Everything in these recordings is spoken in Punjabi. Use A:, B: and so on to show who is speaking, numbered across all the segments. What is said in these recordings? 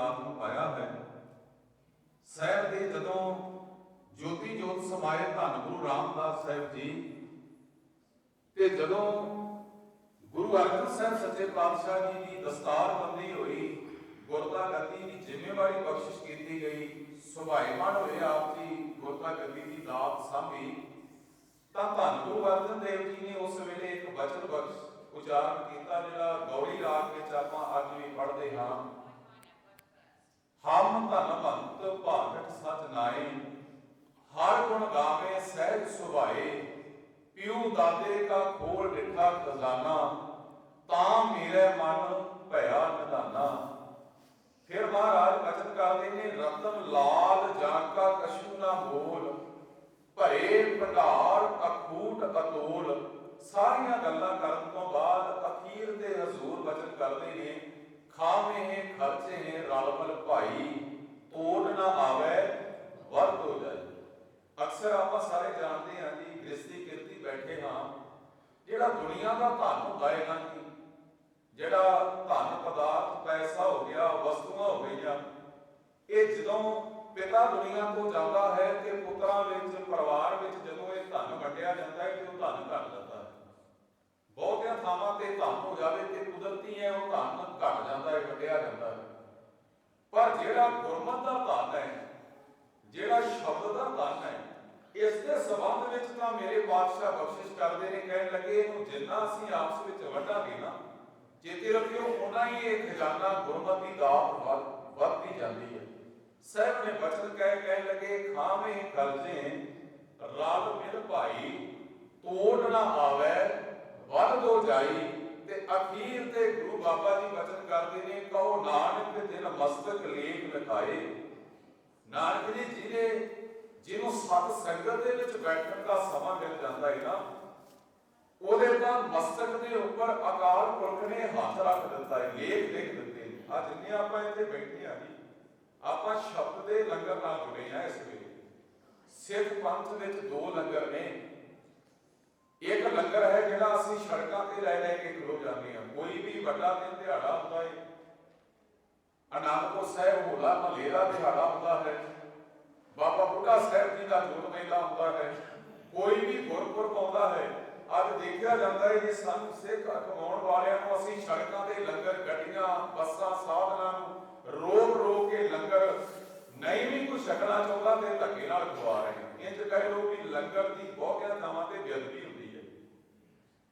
A: ਰਾਤ ਨੂੰ ਪਾਇਆ ਹੈ। ਸਾਹਿਬ ਦੇ ਜਦੋਂ ਜੋਤੀ ਜੋਤ ਸਮਾਏ ਧੰਨ ਗੁਰੂ ਰਾਮਦਾਸ ਸਾਹਿਬ ਜੀ, ਤੇ ਜਦੋਂ ਗੁਰੂ ਅਰਜਨ ਸਾਹਿਬ ਸੱਚੇ ਪਾਤਸ਼ਾਹ ਜੀ ਦੀ ਦਸਤਾਰ ਬੰਦੀ ਹੋਈ ਗੁਰਤਾ ਗੱਦੀ ਦੀ ਜ਼ਿੰਮੇਵਾਰੀ ਬਖਸ਼ਿਸ਼ ਕੀਤੀ ਗਈ, ਸੁਭਾਈਮਾਨ ਹੋਏ ਆਪ ਜੀ ਗੁਰਤਾ ਗੱਦੀ ਦੀ ਦਾਤ ਸਾਂਭੀ, ਤਾਂ ਧੰਨ ਗੁਰੂ ਅਰਜਨ ਦੇਵ ਜੀ ਨੇ ਉਸ ਵੇਲੇ ਇੱਕ ਬਚਨ ਬਖਸ਼ ਉਚਾਰਨ ਕੀਤਾ, ਜਿਹੜਾ ਗੌੜੀ ਰਾਗ ਵਿੱਚ ਆਪਾਂ ਅੱਜ ਵੀ ਪੜ੍ਹਦੇ ਹਾਂ। ਹਮ ਧਨ ਭੰਤ ਭਾਗਟ ਸਚ ਨਾਈ ਹਰ ਗੁਣ ਗਾਵੇ ਸਹਿਜ ਸੁਭਾਏ, ਪਿਉ ਦਾਦੇ ਕਾ ਖੋਲ ਡਿਠਾ ਖਜ਼ਾਨਾ, ਤਾਂ ਮੇਰੇ ਮਨ ਭਇਆ ਨਿਧਾਨਾ ਫਿਰ ਮਹਾਰਾਜ ਬਚਨ ਕਰਦੇ ਨੇ, ਰਤਨ ਲਾਲ ਜਾਂ ਕਾ ਨਾ ਬੋਲ ਭਰੇ ਭੰਡਾਰ ਅਖੂਟ ਅਤੋਲ, ਸਾਰੀਆਂ ਗੱਲਾਂ ਕਰਨ ਤੋਂ ਬਾਅਦ ਅਖੀਰ ਤੇ ਹਜ਼ੂਰ ਬਚਨ ਕਰਦੇ ਨੇ ਖਾਵੇਂ ਖਰਚੇ ਹੈ ਰਲਮਲ ਭਾਈ, ਤੋੜ ਨਾ ਆਵੇ ਵਰਤ ਹੋ ਜਾਏ। ਅਕਸਰ ਆਪਾਂ ਸਾਰੇ ਜਾਣਦੇ ਹਾਂ ਜੀ ਗ੍ਰਸਤੀ ਕਿਰਤੀ ਬੈਠੇ ਹਾਂ, ਜਿਹੜਾ ਦੁਨੀਆ ਦਾ ਧਨ ਹੁੰਦਾ ਹੈ ਨਾ ਜੀ, ਜਿਹੜਾ ਧਨ ਪਦਾਰਥ, ਪੈਸਾ ਹੋ ਗਿਆ, ਵਸਤੂਆਂ ਹੋ ਗਈਆਂ, ਇਹ ਜਦੋਂ ਪਿਤਾ ਦੁਨੀਆ ਤੋਂ ਜਾਂਦਾ ਹੈ ਤੇ ਪੁੱਤਰਾਂ ਵਿੱਚ, ਪਰਿਵਾਰ ਵਿੱਚ ਜਦੋਂ ਇਹ ਧਨ ਵੰਡਿਆ ਜਾਂਦਾ ਹੈ ਤੇ ਉਹ ਧਨ ਘਟ ਜਾਂਦਾ ਬਹੁਤਿਆਂ ਥਾਵਾਂ ਤੇ ਧਨ ਹੋ ਜਾਵੇ ਤੇ ਕੁਦਰਤੀ ਹੈ, ਉਹ ਧਨ ਘਟ ਜਾਂਦਾ ਹੈ, ਵੰਡਿਆ ਜਾਂਦਾ ਹੈ। ਪਰ ਜਿਹੜਾ ਗੁਰਮਤ ਦਾ ਧਨ ਹੈ, ਜਿਹੜਾ ਸ਼ਬਦ ਦਾ ਧਨ ਹੈ, ਇਸ ਦੇ ਸਬੰਧ ਵਿੱਚ ਤਾਂ ਮੇਰੇ ਪਾਤਸ਼ਾਹ ਬਖਸ਼ਿਸ਼ ਕਰਦੇ ਨੇ, ਕਹਿਣ ਲੱਗੇ ਇਹਨੂੰ ਜਿੰਨਾ ਅਸੀਂ ਆਪਸ ਵਿੱਚ ਵੰਡਾਂਗੇ ਨਾ, ਚੇਤੇ ਰੱਖਿਓ ਉਹਨਾਂ ਹੀ ਇਹ ਖਜ਼ਾਨਾ ਗੁਰਮਤਿ ਦਾ ਵੱਧ- ਵੱਧਦੀ ਜਾਂਦੀ ਹੈ। ਸਾਹਿਬ ਨੇ ਬਚਨ ਕਹਿ ਕਹਿ ਲਗੇ, ਖਾਵੇਂ ਕਰਜੇ ਰਾਗ ਮਿਲ ਭਾਈ, ਤੋੜ ਨਾ ਆਵੇ ਵੱਧ ਦੋ ਜਾਈ ਤੇ ਅਖੀਰ ਤੇ ਗੁਰੂ ਬਾਬਾ ਜੀ ਬਚਨ ਕਰਦੇ ਨੇ, ਕਹੋ ਨਾਨਕ ਦਿਨ ਮਸਤਕ ਲੇਖ ਲਿਖਾਏ। ਨਾਨਕ ਜੀ ਜਿਹਨੇ ਜਿਹਨੂੰ ਸਤ ਸੰਗਤ ਦੇ ਵਿੱਚ ਬੈਠਣ ਦਾ ਸਮਾਂ ਮਿਲ ਜਾਂਦਾ ਹੈ ਨਾ, ਉਹਦੇ ਤਾਂ ਮਸਤਕ ਦੇ ਉੱਪਰ ਅਕਾਲ ਪੁਰਖ ਨੇ ਹੱਥ ਰੱਖ ਦਿੱਤਾ ਹੈ ਲੇਖ ਲਿਖ ਦਿੱਤੇ ਆ ਜਿੰਨੇ ਆਪਾਂ ਇੱਥੇ ਬੈਠੇ ਆ ਜੀ, ਆਪਾਂ ਸ਼ਬਦ ਦੇ ਲੰਗਰ ਨਾਲ ਜੁੜੇ ਆ ਇਸ ਵੇਲੇ। ਸਿੱਖ ਪੰਥ ਵਿੱਚ ਦੋ ਲੰਗਰ ਨੇ। ਇੱਕ ਲੰਗਰ ਹੈ ਜਿਹੜਾ ਅਸੀਂ ਸੜਕਾਂ ਤੇ ਲੈ ਲੈ ਕੇ ਖਲੋ ਜਾਂਦੇ ਆ ਕੋਈ ਵੀ ਵੱਡਾ ਦਿਨ ਦਿਹਾੜਾ ਹੁੰਦਾ ਹੈ ਅਨੰਦਪੁਰ ਸਾਹਿਬ ਹੋਲਾ ਮਹੱਲੇ ਦਿਹਾੜਾ ਹੁੰਦਾ ਹੈ। ਬਾਬਾ ਬੁੱਢਾ ਸਾਹਿਬ ਜੀ ਦਾ ਜੋਤ ਮੇਲਾ ਹੁੰਦਾ ਹੈ। ਕੋਈ ਵੀ ਗੁਰਪੁਰਬ ਆਉਂਦਾ ਹੈ। ਅੱਜ ਦੇਖਿਆ ਜਾਂਦਾ ਹੈ ਕਿ ਸਾਨੂੰ ਸਿੱਖ ਕਮਾਉਣ ਵਾਲਿਆਂ ਨੂੰ ਅਸੀਂ ਸੜਕਾਂ ਤੇ ਲੰਗਰ, ਗੱਡੀਆਂ, ਬੱਸਾਂ, ਸਾਧਨਾਂ ਨੂੰ ਰੋਕ ਰੋਕ ਕੇ ਲੰਗਰ ਨਹੀਂ ਵੀ ਕੋਈ ਛਕਣਾ ਚਾਹੁੰਦਾ ਤੇ ਧੱਕੇ ਨਾਲ ਖਵਾ ਰਹੇ ਇੰਜ ਕਹਿ ਲੋ ਵੀ ਲੰਗਰ ਦੀ ਬਹੁਤਿਆਂ ਥਾਵਾਂ ਤੇ ਬੇਅਦਬੀ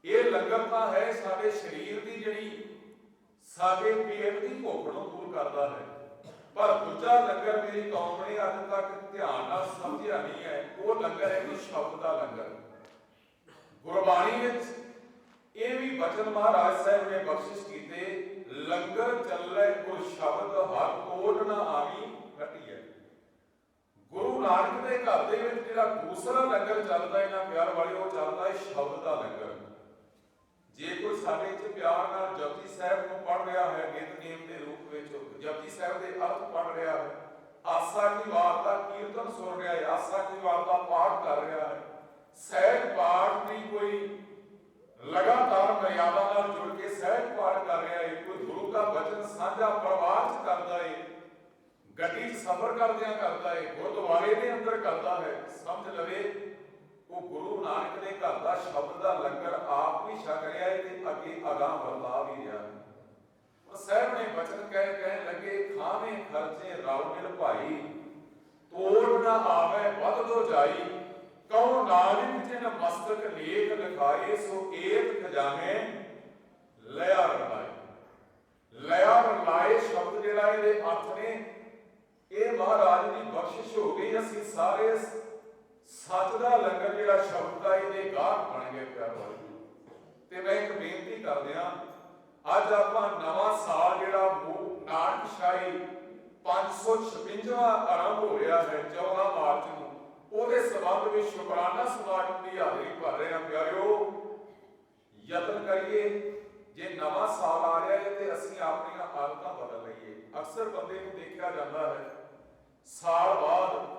A: ਇਹ ਲੰਗਰ ਤਾਂ ਹੈ, ਸਾਡੇ ਸਰੀਰ ਦੀ ਜਿਹੜੀ, ਸਾਡੇ ਪੇਟ ਦੀ ਭੁੱਖ ਨੂੰ ਦੂਰ ਕਰਦਾ ਹੈ। ਪਰ ਦੂਜਾ ਲੰਗਰ ਮੇਰੀ ਕੌਮ ਨੇ ਅੱਜ ਤੱਕ ਧਿਆਨ ਨਾਲ ਸਮਝਿਆ ਨਹੀਂ ਹੈ। ਉਹ ਲੰਗਰ ਹੈ ਕਿ ਸ਼ਬਦ ਦਾ ਲੰਗਰ। ਗੁਰਬਾਣੀ ਵਿੱਚ ਇਹ ਵੀ ਬਚਨ ਮਹਾਰਾਜ ਸਾਹਿਬ ਨੇ ਬਖਸ਼ਿਸ਼ ਕੀਤੇ, ਲੰਗਰ ਚੱਲੇ ਗੁਰ ਸ਼ਬਦ, ਹਰ ਕੋਟ ਨਾ ਆਵੀ ਘਟੀ ਹੈ। ਗੁਰੂ ਨਾਨਕ ਦੇ ਘਰ ਦੇ ਵਿੱਚ ਜਿਹੜਾ ਦੂਸਰਾ ਲੰਗਰ ਚੱਲਦਾ, ਇਹਨਾਂ ਪਿਆਰ ਵਾਲੇ ਉਹ ਚੱਲਦਾ ਹੈ ਸ਼ਬਦ ਦਾ ਲੰਗਰ। ਜੇ ਕੋਈ ਸਾਡੇ ਚ ਪਿਆਰ ਨਾਲ ਜਪਜੀ ਸਾਹਿਬ ਨੂੰ ਪੜ ਰਿਹਾ ਹੈ ਨਿਤਨੇਮ ਦੇ ਰੂਪ ਵਿੱਚ, ਜਪਜੀ ਸਾਹਿਬ ਦੇ ਅਰਥ ਪੜ ਰਿਹਾ ਹੈ, ਆਸਾ ਕੀ ਵਾਰ ਦਾ ਕੀਰਤਨ ਸੁਣ ਰਿਹਾ ਹੈ, ਆਸਾ ਕੀ ਵਾਰ ਦਾ ਪਾਠ ਕਰ ਰਿਹਾ ਹੈ, ਸਹਿਜ ਪਾਠ ਦੀ ਕੋਈ ਲਗਾਤਾਰ ਮਰਿਆਦਾ ਨਾਲ ਜੁੜ ਕੇ ਸਹਿਜ ਪਾਠ ਕਰ ਰਿਹਾ ਹੈ, ਕੋਈ ਗੁਰੂ ਦਾ ਬਚਨ ਸਾਂਝਾ ਪਰਿਵਾਰ ਚ ਕਰਦਾ ਹੈ, ਗੱਡੀ ਸਫ਼ਰ ਕਰਦਿਆਂ ਕਰਦਾ ਹੈ, ਗੁਰਦੁਆਰੇ ਦੇ ਅੰਦਰ ਕਰਦਾ ਹੈ, ਸਮਝ ਲਵੇ ਉਹ ਗੁਰੂ ਨਾਨਕ ਦੇ ਘਰ ਦਾ ਸ਼ਬਦ ਦਾ ਲੰਗਰ ਆਪ ਵੀ ਛਕ ਰਿਹਾ ਹੈ ਤੇ ਅੱਗੇ ਅਗਾਹ ਵਰਤਾ ਵੀ ਰਿਹਾ ਹੈ ਉਹ ਸਾਹਿਬ ਨੇ ਬਚਨ ਕਹਿ ਕਹਿ ਲੱਗੇ, ਖਾਵੇਂ ਖਰਚੇ ਰਲ ਮਿਲ ਭਾਈ, ਤੋੜ ਨਾ ਆਵੇ, ਵੱਧ ਦੋ ਜਾਈ। ਕਹੋ ਨਾਨਕ ਜਿਨ ਮਸਤਕ ਲੇਖ ਲਿਖਾਏ, ਸੋ ਏਤ ਖਜ਼ਾਨੇ ਲਿਆ ਰਲਾਏ। ਲਿਆ ਰਲਾਏ ਸ਼ਬਦ ਜਿਹੜਾ ਇਹਦੇ ਅਰਥ ਨੇ, ਇਹ ਮਹਾਰਾਜ ਦੀ ਬਖਸ਼ਿਸ਼ ਹੋ ਗਈ। ਅਸੀਂ ਸਾਰੇ ਸੱਚ ਦਾ ਲੰਗਰ ਜਿਹੜਾ ਸ਼ਬਦ ਦਾ ਇਹਦੇ ਗਾਹਕ ਬਣ ਗਏ ਪਿਆਰ ਵਾਲੇ। ਤੇ ਮੈਂ ਇੱਕ ਬੇਨਤੀ ਕਰਦਿਆਂ ਅੱਜ ਆਪਾਂ ਨਵਾਂ ਸਾਲ ਜਿਹੜਾ ਮੂਹ ਨਾਨਕਸ਼ਾਹੀ 556ਵਾਂ ਆਰੰਭ ਹੋ ਰਿਹਾ ਹੈ 14 ਮਾਰਚ ਨੂੰ। ਉਹਦੇ ਸਬੰਧ ਵਿੱਚ ਸ਼ੁਕਰਾਨਾ ਸਮਾਗਮ ਦੀ ਹਾਜ਼ਰੀ ਭਰ ਰਹੇ ਹਾਂ ਪਿਆਰਿਓ। ਯਤਨ ਕਰੀਏ, ਜੇ ਨਵਾਂ ਸਾਲ ਆ ਰਿਹਾ ਹੈ ਤੇ ਅਸੀਂ ਆਪਣੀਆਂ ਆਦਤਾਂ ਬਦਲ ਲਈਏ। ਅਕਸਰ ਬੰਦੇ ਨੂੰ ਦੇਖਿਆ ਜਾਂਦਾ ਹੈ, ਸਾਲ ਬਾਅਦ